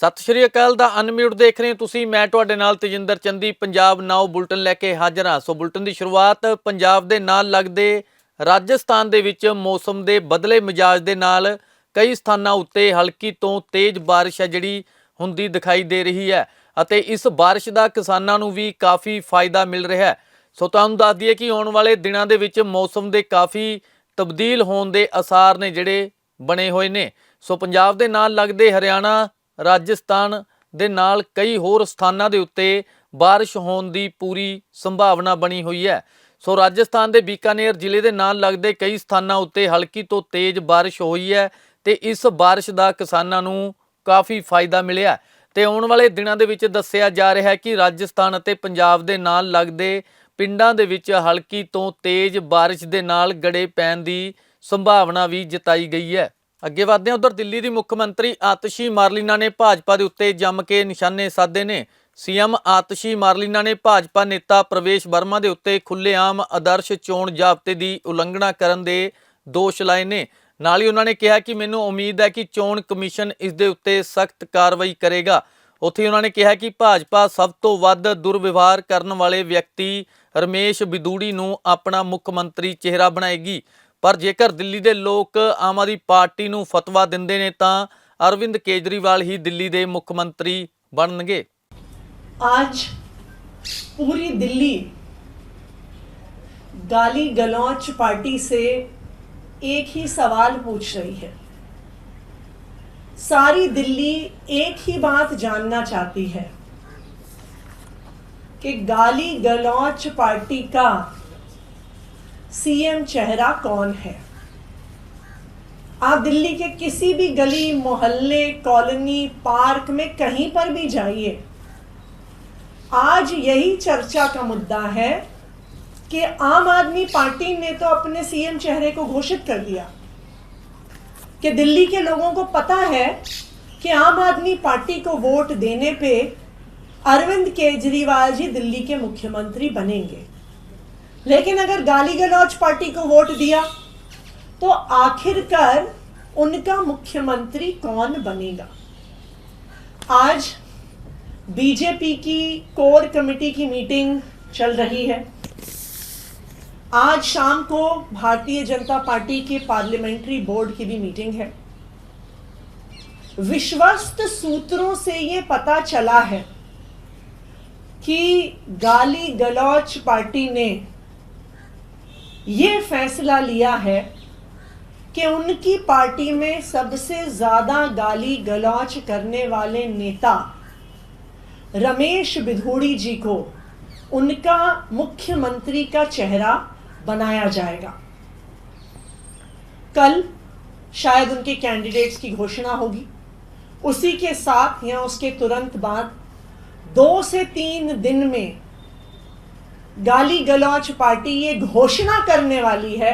ਸਤਿ ਸ਼੍ਰੀ ਅਕਾਲ ਦਾ ਅਨਮਿਊਟ ਦੇਖ ਰਹੇ ਹੋ ਤੁਸੀਂ, ਮੈਂ ਤੁਹਾਡੇ ਨਾਲ ਤੇਜਿੰਦਰ ਚੰਦੀ, ਪੰਜਾਬ ਨਾਓ ਬੁਲਟਨ ਲੈ ਕੇ ਹਾਜ਼ਰ ਹਾਂ। ਸੋ ਬੁਲਟਨ ਦੀ ਸ਼ੁਰੂਆਤ ਪੰਜਾਬ ਦੇ ਨਾਲ ਲੱਗਦੇ ਰਾਜਸਥਾਨ ਦੇ ਵਿੱਚ ਮੌਸਮ ਦੇ ਬਦਲੇ ਮਿਜਾਜ ਦੇ ਨਾਲ ਕਈ ਸਥਾਨਾਂ ਉੱਤੇ ਹਲਕੀ ਤੋਂ ਤੇਜ਼ ਬਾਰਿਸ਼ ਹੈ ਜਿਹੜੀ ਹੁੰਦੀ ਦਿਖਾਈ ਦੇ ਰਹੀ ਹੈ ਅਤੇ ਇਸ ਬਾਰਿਸ਼ ਦਾ ਕਿਸਾਨਾਂ ਨੂੰ ਵੀ ਕਾਫੀ ਫਾਇਦਾ ਮਿਲ ਰਿਹਾ ਹੈ। ਸੋ ਤੁਹਾਨੂੰ ਦੱਸ ਦਈਏ ਕਿ ਆਉਣ ਵਾਲੇ ਦਿਨਾਂ ਦੇ ਵਿੱਚ ਮੌਸਮ ਦੇ ਕਾਫੀ ਤਬਦੀਲ ਹੋਣ ਦੇ ਅਸਾਰ ਨੇ ਜਿਹੜੇ ਬਣੇ ਹੋਏ ਨੇ। ਸੋ ਪੰਜਾਬ ਦੇ ਨਾਲ ਲੱਗਦੇ ਹਰਿਆਣਾ ਰਾਜਸਥਾਨ ਦੇ ਨਾਲ ਕਈ ਹੋਰ ਸਥਾਨਾਂ ਦੇ ਉੱਤੇ ਬਾਰਿਸ਼ ਹੋਣ ਦੀ ਪੂਰੀ ਸੰਭਾਵਨਾ ਬਣੀ ਹੋਈ ਹੈ। ਸੋ ਰਾਜਸਥਾਨ ਦੇ ਬੀਕਾਨੇਰ ਜ਼ਿਲ੍ਹੇ ਦੇ ਨਾਲ ਲੱਗਦੇ ਕਈ ਸਥਾਨਾਂ ਉੱਤੇ ਹਲਕੀ ਤੋਂ ਤੇਜ਼ ਬਾਰਿਸ਼ ਹੋਈ ਹੈ ਤੇ ਇਸ ਬਾਰਿਸ਼ ਦਾ ਕਿਸਾਨਾਂ ਨੂੰ ਕਾਫੀ ਫਾਇਦਾ ਮਿਲਿਆ ਹੈ। ਤੇ ਆਉਣ ਵਾਲੇ ਦਿਨਾਂ ਦੇ ਵਿੱਚ ਦੱਸਿਆ ਜਾ ਰਿਹਾ ਹੈ ਕਿ ਰਾਜਸਥਾਨ ਅਤੇ ਪੰਜਾਬ ਦੇ ਨਾਲ ਲੱਗਦੇ ਪਿੰਡਾਂ ਦੇ ਵਿੱਚ ਹਲਕੀ ਤੋਂ ਤੇਜ਼ ਬਾਰਿਸ਼ ਦੇ ਨਾਲ ਗੜੇ ਪੈਣ ਦੀ ਸੰਭਾਵਨਾ ਵੀ ਜਤਾਈ ਗਈ ਹੈ। ਅੱਗੇ ਵਧਦੇ ਹਾਂ, ਉਧਰ ਦਿੱਲੀ ਦੀ ਮੁੱਖ ਮੰਤਰੀ ਆਤਸ਼ੀ ਮਾਰਲੀਨਾ ਨੇ ਭਾਜਪਾ ਦੇ ਉੱਤੇ ਜੰਮ ਕੇ ਨਿਸ਼ਾਨੇ ਸਾਧੇ ਨੇ। ਸੀਐਮ ਆਤਸ਼ੀ ਮਾਰਲੀਨਾ ਨੇ ਭਾਜਪਾ ਨੇਤਾ ਪ੍ਰਵੇਸ਼ ਵਰਮਾ ਦੇ ਉੱਤੇ ਖੁੱਲੇਆਮ ਆਦਰਸ਼ ਚੋਣ ਜ਼ਾਬਤੇ ਦੀ ਉਲੰਘਣਾ ਕਰਨ ਦੇ ਦੋਸ਼ ਲਾਏ ਨੇ। ਨਾਲ ਹੀ ਉਹਨਾਂ ਨੇ ਕਿਹਾ ਕਿ ਮੈਨੂੰ ਉਮੀਦ ਹੈ ਕਿ ਚੋਣ ਕਮਿਸ਼ਨ ਇਸ ਦੇ ਉੱਤੇ ਸਖਤ ਕਾਰਵਾਈ ਕਰੇਗਾ। ਉੱਥੇ ਉਹਨਾਂ ਨੇ ਕਿਹਾ ਕਿ ਭਾਜਪਾ ਸਭ ਤੋਂ ਵੱਧ ਦੁਰਵਿਵਹਾਰ ਕਰਨ ਵਾਲੇ ਵਿਅਕਤੀ ਰਮੇਸ਼ ਬਿਦੂੜੀ ਨੂੰ ਆਪਣਾ ਮੁੱਖ ਮੰਤਰੀ ਚਿਹਰਾ ਬਣਾਏਗੀ। ਪਰ ਜੇਕਰ ਦਿੱਲੀ ਦੇ ਲੋਕ ਆਮ ਆਦਮੀ ਪਾਰਟੀ ਨੂੰ ਫਤਵਾ ਦਿੰਦੇ ਨੇ ਤਾਂ ਅਰਵਿੰਦ ਕੇਜਰੀਵਾਲ ਹੀ ਦਿੱਲੀ ਦੇ ਮੁੱਖ ਮੰਤਰੀ ਬਣਨਗੇ आज पूरी दिल्ली गाली गलौच पार्टी से एक ही सवाल पूछ रही है सारी दिल्ली एक ही बात जानना चाहती है कि गाली गलौच पार्टी का सीएम चेहरा कौन है? आप दिल्ली के किसी भी गली, मोहल्ले, कॉलोनी, पार्क में कहीं पर भी जाइए। आज यही चर्चा का मुद्दा है कि आम आदमी पार्टी ने तो अपने सीएम चेहरे को घोषित कर दिया। कि दिल्ली के लोगों को पता है कि आम आदमी पार्टी को वोट देने पे अरविंद केजरीवाल जी दिल्ली के मुख्यमंत्री बनेंगे। लेकिन अगर गाली गलौज पार्टी को वोट दिया तो आखिरकार उनका मुख्यमंत्री कौन बनेगा? आज बीजेपी की कोर कमेटी की मीटिंग चल रही है। आज शाम को भारतीय जनता पार्टी के पार्लियामेंट्री बोर्ड की भी मीटिंग है। विश्वस्त सूत्रों से ये पता चला है कि गाली गलौच पार्टी ने ये फैसला लिया है कि उनकी पार्टी में सबसे ज़्यादा गाली गलौच करने वाले नेता रमेश बिधूड़ी जी को उनका मुख्यमंत्री का चेहरा बनाया जाएगा। कल शायद उनके कैंडिडेट्स की घोषणा होगी। उसी के साथ या उसके तुरंत बाद दो से तीन दिन में गाली गलौच पार्टी ये घोषणा करने वाली है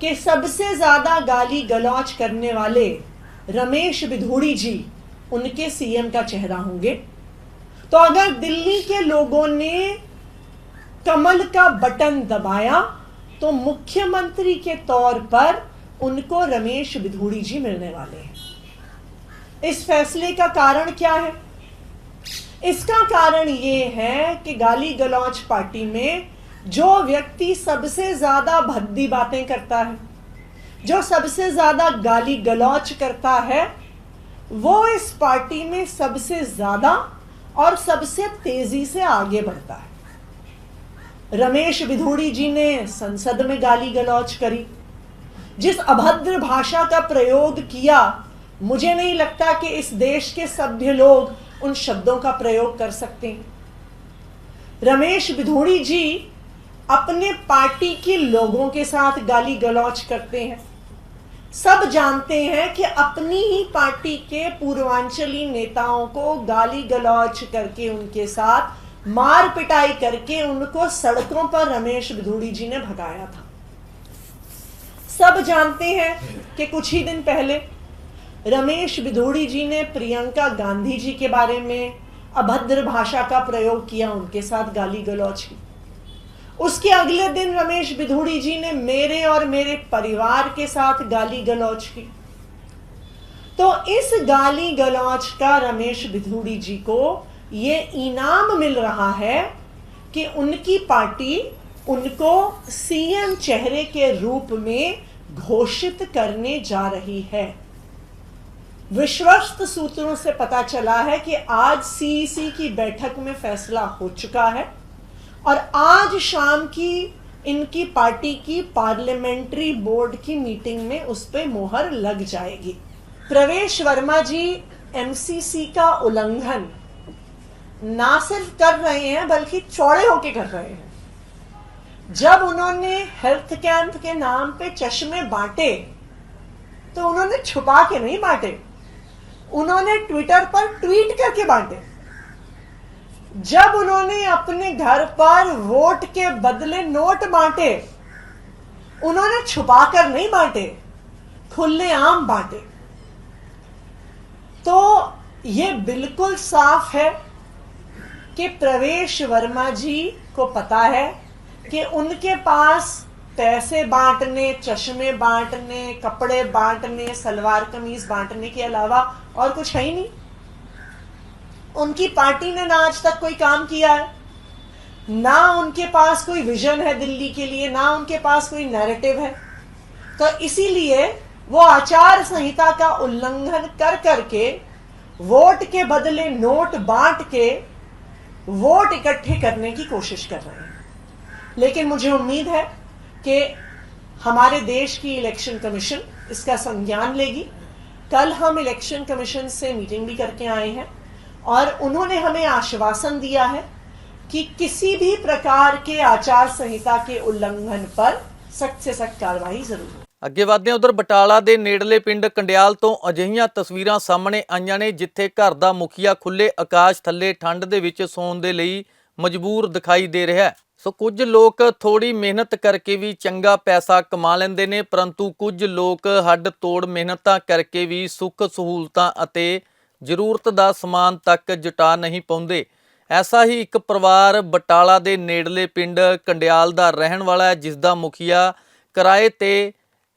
कि सबसे ज़्यादा गाली गलौच करने वाले रमेश बिधूड़ी जी, उनके सीएम का चेहरा होंगे। तो अगर दिल्ली के लोगों ने कमल का बटन दबाया तो मुख्यमंत्री के तौर पर उनको रमेश बिधूड़ी जी मिलने वाले हैं। इस फैसले का कारण क्या है? इसका कारण ये है कि गाली गलौच पार्टी में जो व्यक्ति सबसे ज़्यादा भद्दी बातें करता है, जो सबसे ज़्यादा गाली गलौच करता है, वो इस पार्टी में सबसे ज़्यादा और सबसे तेज़ी से आगे बढ़ता है। रमेश बिधूड़ी जी ने संसद में गाली गलौच करी। जिस अभद्र भाषा का प्रयोग किया, मुझे नहीं लगता कि इस देश के सभ्य लोग उन शब्दों का प्रयोग कर सकते हैं। रमेश बिधूड़ी जी अपने पार्टी के लोगों के साथ गाली गलौच करते हैं। सब जानते हैं कि अपनी ही पार्टी के पूर्वांचली नेताओं को गाली गलौच करके उनके साथ मार पिटाई करके उनको सड़कों पर रमेश बिधूड़ी जी ने भगाया था। सब जानते हैं कि कुछ ही दिन पहले रमेश बिधूड़ी जी ने प्रियंका गांधी जी के बारे में अभद्र भाषा का प्रयोग किया, उनके साथ गाली गलौच की। उसके अगले दिन रमेश बिधूड़ी जी ने मेरे और मेरे परिवार के साथ गाली गलौच की। तो इस गाली गलौज का रमेश बिधूड़ी जी को ये इनाम मिल रहा है कि उनकी पार्टी उनको सीएम चेहरे के रूप में घोषित करने जा रही है। विश्वस्त सूत्रों से पता चला है कि आज सीईसी की बैठक में फैसला हो चुका है और आज शाम की इनकी पार्टी की पार्लियामेंट्री बोर्ड की मीटिंग में उस पर मोहर लग जाएगी। प्रवेश वर्मा जी, एमसीसी का उल्लंघन ना सिर्फ़ कर रहे हैं, बल्कि चौड़े होके कर रहे हैं। जब उन्होंने हेल्थ कैंप के नाम पे चश्मे बांटे तो उन्होंने छुपा के नहीं बांटे। उन्होंने ट्विटर पर ट्वीट करके बांटे। जब उन्होंने अपने घर पर वोट के बदले नोट बांटे, उन्होंने छुपाकर नहीं बांटे खुले आम बांटे। तो ये बिल्कुल साफ़ है कि प्रवेश वर्मा जी को पता है कि उनके पास पैसे बांटने, चश्मे बांटने, कपड़े बांटने, सलवार कमीज बांटने के अलावा और कुछ है ही नहीं। उनकी पार्टी ने ना आज तक कोई काम किया है। ना उनके पास कोई विजन है दिल्ली के लिए, ना उनके पास कोई नैरेटिव है। तो इसीलिए वो आचार संहिता का उल्लंघन कर करके, वोट के बदले नोट बांट के, वोट इकट्ठे करने की कोशिश कर रहे हैं। लेकिन मुझे उम्मीद है कि हमारे देश की इलेक्शन कमीशन इसका संज्ञान लेगी कल हम इलेक्शन कमीशन से मीटिंग भी करके आए हैं और उन्होंने हमें आश्वासन दिया है कि किसी भी प्रकार के आचार संहिता के उल्लंघन पर सख्त से सख्त कार्रवाई जरूर होगी ਅੱਗੇ ਵਧਦੇ ਉਧਰ ਬਟਾਲਾ ਦੇ ਨੇੜਲੇ ਪਿੰਡ ਕੰਡਿਆਲ ਤੋਂ ਅਜਿਹੀਆਂ ਤਸਵੀਰਾਂ ਸਾਹਮਣੇ ਆਈਆਂ ਨੇ ਜਿੱਥੇ ਘਰ ਦਾ ਮੁਖੀਆ ਖੁੱਲੇ ਆਕਾਸ਼ ਥੱਲੇ ਠੰਡ ਦੇ ਵਿੱਚ ਸੌਣ ਦੇ ਲਈ ਮਜਬੂਰ ਦਿਖਾਈ ਦੇ ਰਿਹਾ ਹੈ ਸੋ ਕੁਝ ਲੋਕ ਥੋੜੀ ਮਿਹਨਤ ਕਰਕੇ ਵੀ ਚੰਗਾ ਪੈਸਾ ਕਮਾ ਲੈਂਦੇ ਨੇ ਪਰੰਤੂ ਕੁਝ ਲੋਕ ਹੱਡ ਤੋੜ ਮਿਹਨਤਾਂ ਕਰਕੇ ਵੀ ਸੁੱਖ ਸਹੂਲਤਾਂ ਅਤੇ ਜ਼ਰੂਰਤ ਦਾ ਸਮਾਨ ਤੱਕ ਜੁਟਾ ਨਹੀਂ ਪਾਉਂਦੇ ਐਸਾ ਹੀ ਇੱਕ ਪਰਿਵਾਰ ਬਟਾਲਾ ਦੇ ਨੇੜਲੇ ਪਿੰਡ ਕੰਡਿਆਲ ਦਾ ਰਹਿਣ ਵਾਲਾ ਹੈ ਜਿਸ ਦਾ ਮੁਖੀਆ ਕਿਰਾਏ ਤੇ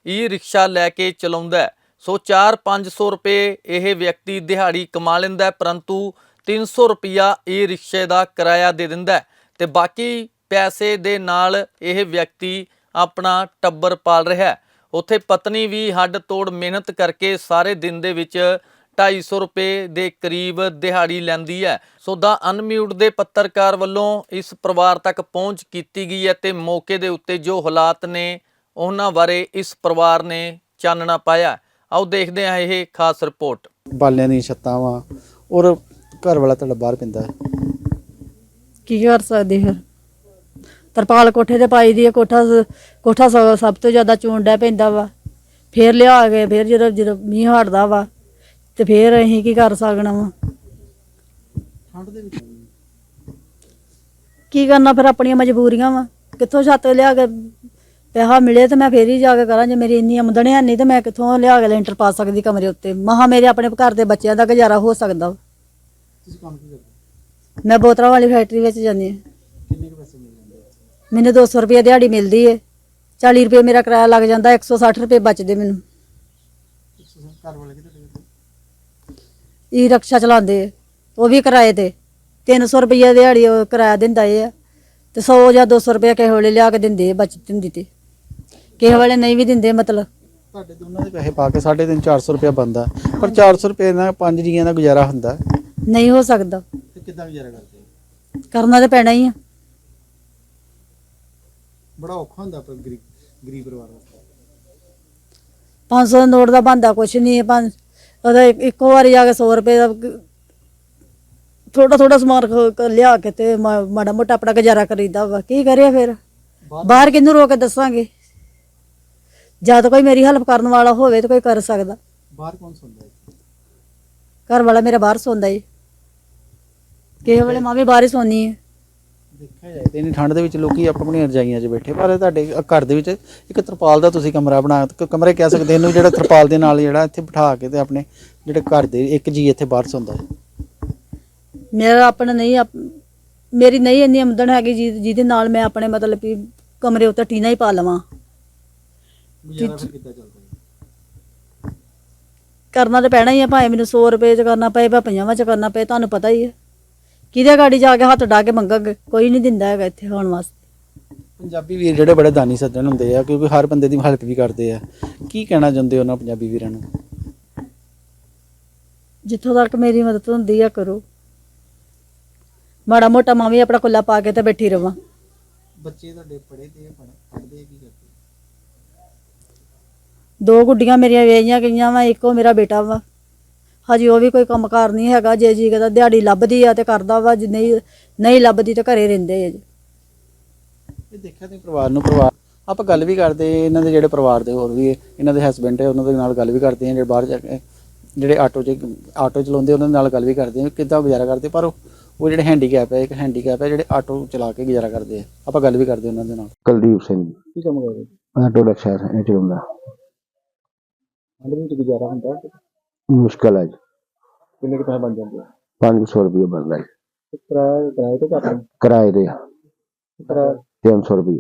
ਈ ਰਿਕਸ਼ਾ ਲੈ ਕੇ ਚਲਾਉਂਦਾ ਹੈ। ਸੋ 4-500 ਰੁਪਏ ਇਹ ਵਿਅਕਤੀ ਦਿਹਾੜੀ ਕਮਾ ਲੈਂਦਾ ਹੈ, ਪਰੰਤੂ 300 ਰੁਪਿਆ ਈ ਰਿਕਸ਼ੇ ਦਾ ਕਿਰਾਇਆ ਦੇ ਦਿੰਦਾ ਹੈ ਤੇ ਬਾਕੀ ਪੈਸੇ ਦੇ ਨਾਲ ਇਹ ਵਿਅਕਤੀ ਆਪਣਾ ਟੱਬਰ ਪਾਲ ਰਿਹਾ ਹੈ। ਉੱਥੇ ਪਤਨੀ ਵੀ ਹੱਡ ਤੋੜ ਮਿਹਨਤ ਕਰਕੇ ਸਾਰੇ ਦਿਨ ਦੇ ਵਿੱਚ 250 ਰੁਪਏ ਦੇ ਕਰੀਬ ਦਿਹਾੜੀ ਲੈਂਦੀ ਹੈ। ਸੋ ਦਾ ਅਨਮਿਊਟ ਦੇ ਪੱਤਰਕਾਰ ਵੱਲੋਂ ਇਸ ਪਰਿਵਾਰ ਤੱਕ ਪਹੁੰਚ ਕੀਤੀ ਗਈ ਹੈ ਤੇ ਮੌਕੇ ਦੇ ਉੱਤੇ ਜੋ ਹਾਲਾਤ ਨੇ ਉਹਨਾਂ ਬਾਰੇ ਇਸ ਪਰਿਵਾਰ ਨੇ ਚਾਨਣਾ ਪਾਇਆ ਆਓ ਦੇਖਦੇ ਹਾਂ ਇਹ ਖਾਸ ਰਿਪੋਰਟ। ਬਾਲਿਆਂ ਦੀਆਂ ਛੱਤਾਂ ਵਾ ਔਰ ਘਰ ਵਾਲਾ ਤੁਹਾਡਾ ਬਾਹਰ ਪੈਂਦਾ ਹੈ। ਕੀ ਕਰ ਸਕਦੇ ਫਿਰ ਤਰਪਾਲ ਕੋਠੇ ਤੇ ਪਾਈ ਦੀ ਹੈ ਕੋਠਾ ਕੋਠਾ ਸ- ਸਭ ਤੋਂ ਜ਼ਿਆਦਾ ਚੂੰਡਾ ਪੈਂਦਾ ਵਾ। ਫੇਰ ਲਿਆ ਕੇ ਫੇਰ ਜਦੋਂ ਜਦੋਂ ਮੀਂਹ ਹਟਦਾ ਵਾ ਤੇ ਫੇਰ ਅਸੀਂ ਕੀ ਕਰ ਸਕਣਾ ਵਾ? ਠੰਡ ਦੇ ਵਿੱਚ ਕੀ ਕਰਨਾ ਫਿਰ ਆਪਣੀਆਂ ਮਜਬੂਰੀਆਂ ਵਾ? ਕਿੱਥੋਂ ਛੱਤ ਲਿਆ ਕੇ ਪੈਸਾ ਮਿਲੇ ਤੇ ਮੈਂ ਫੇਰ ਹੀ ਜਾ ਕੇ ਕਰਾਂ ਜੇ ਮੇਰੀ ਇੰਨੀ ਆਮਦਨ ਹੈ ਨਹੀਂ ਤੇ ਮੈਂ ਕਿੱਥੋਂ ਲਿਆ ਕੇ ਲੈਂਟਰ ਪਾ ਸਕਦੀ ਕਮਰੇ ਉੱਤੇ? ਮਹਾ ਮੇਰੇ ਆਪਣੇ ਘਰ ਦੇ ਬੱਚਿਆਂ ਦਾ ਗੁਜ਼ਾਰਾ ਹੋ ਸਕਦਾ ਵਾ। ਤੁਸੀਂ ਕੰਮ ਕੀ ਕਰਦੇ? ਮੈਂ ਬੋਤਲਾਂ ਵਾਲੀ ਫੈਕਟਰੀ ਵਿੱਚ ਜਾਂਦੀ ਹਾਂ ਕਿੰਨੇ ਕੁ ਪੈਸੇ ਮਿਲ ਜਾਂਦੇ ਆ? ਮੈਨੂੰ 200 ਰੁਪਏ ਦਿਹਾੜੀ ਮਿਲਦੀ ਏ। 40 ਰੁਪਏ ਮੇਰਾ ਕਿਰਾਇਆ ਲੱਗ ਜਾਂਦਾ 160 ਰੁਪਏ ਬਚਦੇ ਮੈਨੂੰ। ਘਰ ਵਾਲੇ ਕਿਤੇ ਈ ਰਕਸ਼ਾ ਚਲਾਉਂਦੇ ਉਹ ਵੀ ਕਿਰਾਏ ਤੇ। 300 ਰੁਪਏ ਦਿਹਾੜੀ ਉਹ ਕਿਰਾਇਆ ਦਿੰਦਾ ਏ ਆ। ਤੇ 100 ਜਾਂ 200 ਰੁਪਏ ਕਿਸੇ ਵੇਲੇ ਲਿਆ ਕੇ ਦਿੰਦੇ ਬਚਤ ਹੁੰਦੀ ਤੇ। ਕਿਸੇ ਵੇਲੇ ਨਹੀਂ ਵੀ ਦਿੰਦੇ ਮਤਲਬ। ਤੁਹਾਡੇ ਦੋਨਾਂ ਦੇ ਪੈਸੇ ਪਾ ਕੇ 3.5 400 ਰੁਪਏ ਬੰਦਾ ਪਰ 400 ਰੁਪਏ ਨਾਲ ਪੰਜ ਜੀਆਂ ਦਾ ਗੁਜ਼ਾਰਾ ਹੁੰਦਾ। ਨਹੀਂ ਹੋ ਸਕਦਾ। ਤੇ ਕਿੱਦਾਂ ਗੁਜ਼ਾਰਾ ਕਰਦੇ ਕਰਨਾ ਤੇ ਪੈਣਾ ਹੀ ਆ। ਬੜਾ ਔਖਾ ਹੁੰਦਾ ਪਰ ਗਰੀਬ ਗਰੀਬ ਪਰਿਵਾਰ ਦਾ। 500 ਦਾ ਨੋਟ ਦਾ ਬੰਦਾ ਕੁਛ ਨਹੀਂ ਹੈ ਪੰਜ ਉਹਦਾ ਇੱਕ- ਇੱਕੋ ਵਾਰੀ ਜਾ ਕੇ 100 ਰੁਪਏ ਦਾ ਥੋੜਾ ਥੋੜਾ ਸਮਾਨ ਖ- ਲਿਆ ਕੇ ਤੇ ਮਾ- ਮਾੜਾ ਮੋਟਾ ਆਪਣਾ ਗੁਜ਼ਾਰਾ ਕਰੀਦਾ ਵਾ। ਕੀ ਕਰਿਆ ਫਿਰ? ਬਾਹਰ ਕਿਹਨੂੰ ਰੋ ਕੇ ਦੱਸਾਂਗੇ? ਜਦ ਕੋਈ ਮੇਰੀ ਹੈਲਪ ਕਰਨ ਵਾਲਾ ਹੋਵੇ ਤਾਂ ਕੋਈ ਕਰ ਸਕਦਾ। ਬਾਹਰ ਕੌਣ ਸੁਣਦਾ ਹੈ ਘਰ ਵਾਲਾ ਮੇਰਾ ਬਾਹਰ ਸੌਂਦਾ ਏ ਕਿਸੇ ਵੇਲੇ ਮਾਂ ਵੀ ਬਾਹਰ ਹੀ ਸੌਂਦੀ ਹੈ। ਦੇਖਿਆ ਜਾਏ ਤੇ ਇੰਨੀ ਠੰਡ ਦੇ ਵਿੱਚ ਲੋਕੀ ਆਪਣੀਆਂ ਰਜਾਈਆਂ 'ਚ ਬੈਠੇ। ਪਰ ਤੁਹਾਡੇ ਘਰ ਦੇ ਵਿੱਚ ਇੱਕ ਤਰਪਾਲ ਦਾ ਤੁਸੀਂ ਕਮਰਾ ਬਣਾ ਕ- ਕਮਰੇ ਕਹਿ ਸਕਦੇ ਇਹਨੂੰ ਜਿਹੜਾ ਤਰਪਾਲ ਦੇ ਨਾਲ ਜਿਹੜਾ ਇੱਥੇ ਬਿਠਾ ਕੇ ਤੇ ਆਪਣੇ ਜਿਹੜੇ ਘਰ ਦੇ ਇੱਕ ਜੀ ਇੱਥੇ ਬਾਹਰ ਸੌਂਦਾ ਹੈ। ਮੇਰਾ ਆਪਣਾ ਨਹੀਂ ਮੇਰੀ ਨਹੀਂ ਇੰਨੀ ਆਮਦਨ ਹੈਗੀ ਜਿਹਦੇ ਨਾਲ ਮੈਂ ਆਪਣੇ ਮਤਲਬ ਵੀ ਕਮਰੇ ਉੱਤੇ ਟੀਨਾ ਹੀ ਪਾ ਲਵਾਂ। ਕਰਨਾ ਤੇ ਪੈਣਾ ਹੀ ਆ ਭਾਵੇਂ ਮੈਨੂੰ 100 ਰੁਪਏ ਚ ਕਰਨਾ ਪਏ ਭਾਵੇਂ 50 ਚ ਕਰਨਾ ਪਏ ਤੁਹਾਨੂੰ ਪਤਾ ਹੀ ਹੈ ਕਿਹਦੇ ਗਾੜੀ ਜਾ ਕੇ ਹੱਥ ਡਾ ਕੇ ਮੰਗਾਂਗੇ? ਕੋਈ ਨਹੀਂ ਦਿੰਦਾ ਹੈਗਾ ਇੱਥੇ ਹੋਣ ਵਾਸਤੇ। ਪੰਜਾਬੀ ਵੀਰ ਜਿਹੜੇ ਬੜੇ ਦਾਨੀ ਸੱਜਣ ਹੁੰਦੇ ਆ ਕਿਉਂਕਿ ਹਰ ਬੰਦੇ ਦੀ ਹੈਲਪ ਵੀ ਕਰਦੇ ਆ। ਕੀ ਕਹਿਣਾ ਚਾਹੁੰਦੇ ਹੋ ਉਹਨਾਂ ਪੰਜਾਬੀ ਵੀਰਾਂ ਨੂੰ? ਜਿੱਥੋਂ ਤੱਕ ਮੇਰੀ ਮਦਦ ਹੁੰਦੀ ਆ ਕਰੋ। ਮਾੜਾ ਮੋਟਾ ਮੈਂ ਵੀ ਆਪਣਾ ਕੁੱਲਾ ਪਾ ਕੇ ਤੇ ਬੈਠੀ ਰਵਾਂ। ਬੱਚੇ ਤੁਹਾਡੇ ਪੜੇ ਤੇ ਪੜਦੇ ਕੀ ਕਰਦੇ? ਦੋ ਗੁੱਡੀਆਂ ਮੇਰੀਆਂ ਵੇਈਆਂ ਗਈਆਂ ਵਾ ਇੱਕੋ ਮੇਰਾ ਬੇਟਾ ਵਾ। ਹਜੇ ਉਹ ਵੀ ਕੋਈ ਕੰਮਕਾਰ ਨਹੀਂ ਹੈਗਾ ਜੇ ਜੀ ਕਹਦਾ ਦਿਹਾੜੀ ਲੱਭਦੀ ਆ ਤੇ ਕਰਦਾ ਵਾ ਜੇ ਨਹੀਂ ਨਹੀਂ ਲੱਭਦੀ ਤੇ ਘਰੇ ਰਹਿੰਦੇ ਆ ਜੀ। ਇਹ ਦੇਖਿਆ ਤੇ ਪਰਿਵਾਰ ਨੂੰ ਪਰਿਵਾਰ ਆਪਾਂ ਗੱਲ ਵੀ ਕਰਦੇ ਇਹਨਾਂ ਦੇ ਜਿਹੜੇ ਪਰਿਵਾਰ ਦੇ ਹੋਰ ਵੀ ਇਹਨਾਂ ਦੇ ਹਸਬੰਡ ਹੈ ਉਹਨਾਂ ਦੇ ਨਾਲ ਗੱਲ ਵੀ ਕਰਦੇ ਆ ਜਿਹੜੇ ਬਾਹਰ ਜਾ ਕੇ ਜਿਹੜੇ ਆਟੋ 'ਚ ਆਟੋ ਚਲਾਉਂਦੇ ਉਹਨਾਂ ਦੇ ਨਾਲ ਗੱਲ ਵੀ ਕਰਦੇ ਆ ਕਿੱਦਾਂ ਗੁਜ਼ਾਰਾ ਕਰਦੇ ਪਰ ਉਹ ਜਿਹੜੇ ਹੈਂਡੀਕੈਪ ਹੈ ਇੱਕ ਹੈਂਡੀਕੈਪ ਹੈ ਜਿਹੜੇ ਆਟੋ ਚਲਾ ਕੇ ਗੁਜ਼ਾਰਾ ਕਰਦੇ ਆ ਆਪਾਂ ਗੱਲ ਵੀ ਕਰਦੇ ਉਹਨਾਂ ਦੇ ਨਾਲ। ਕੁਲਦੀਪ ਸਿੰਘ ਕੀ ਕੰਮ ਕਰਦੇ? ਆਟੋ ਰਿਕਸ਼ਾ ਇਹ ਚਲਾਉਂਦਾ ਅੰਦਰ ਵਿੱਚ ਗੁਜ਼ਾਰਾ ਹੁੰਦਾ। ਮੁਸ਼ਕਲ ਹੈ ਜੀ। ਕਿੰਨੇ ਕੁ ਪੈਸੇ ਬਣ ਜਾਂਦੇ ਆ? 500 ਰੁਪਏ ਬਣਦਾ ਜੀ। ਕਿਰਾਇਆ ਕਿਰਾਏ ਤੇ ਘੱਟ ਕਿਰਾਏ ਦੇ ਕਿਰਾਇਆ 300 ਰੁਪਏ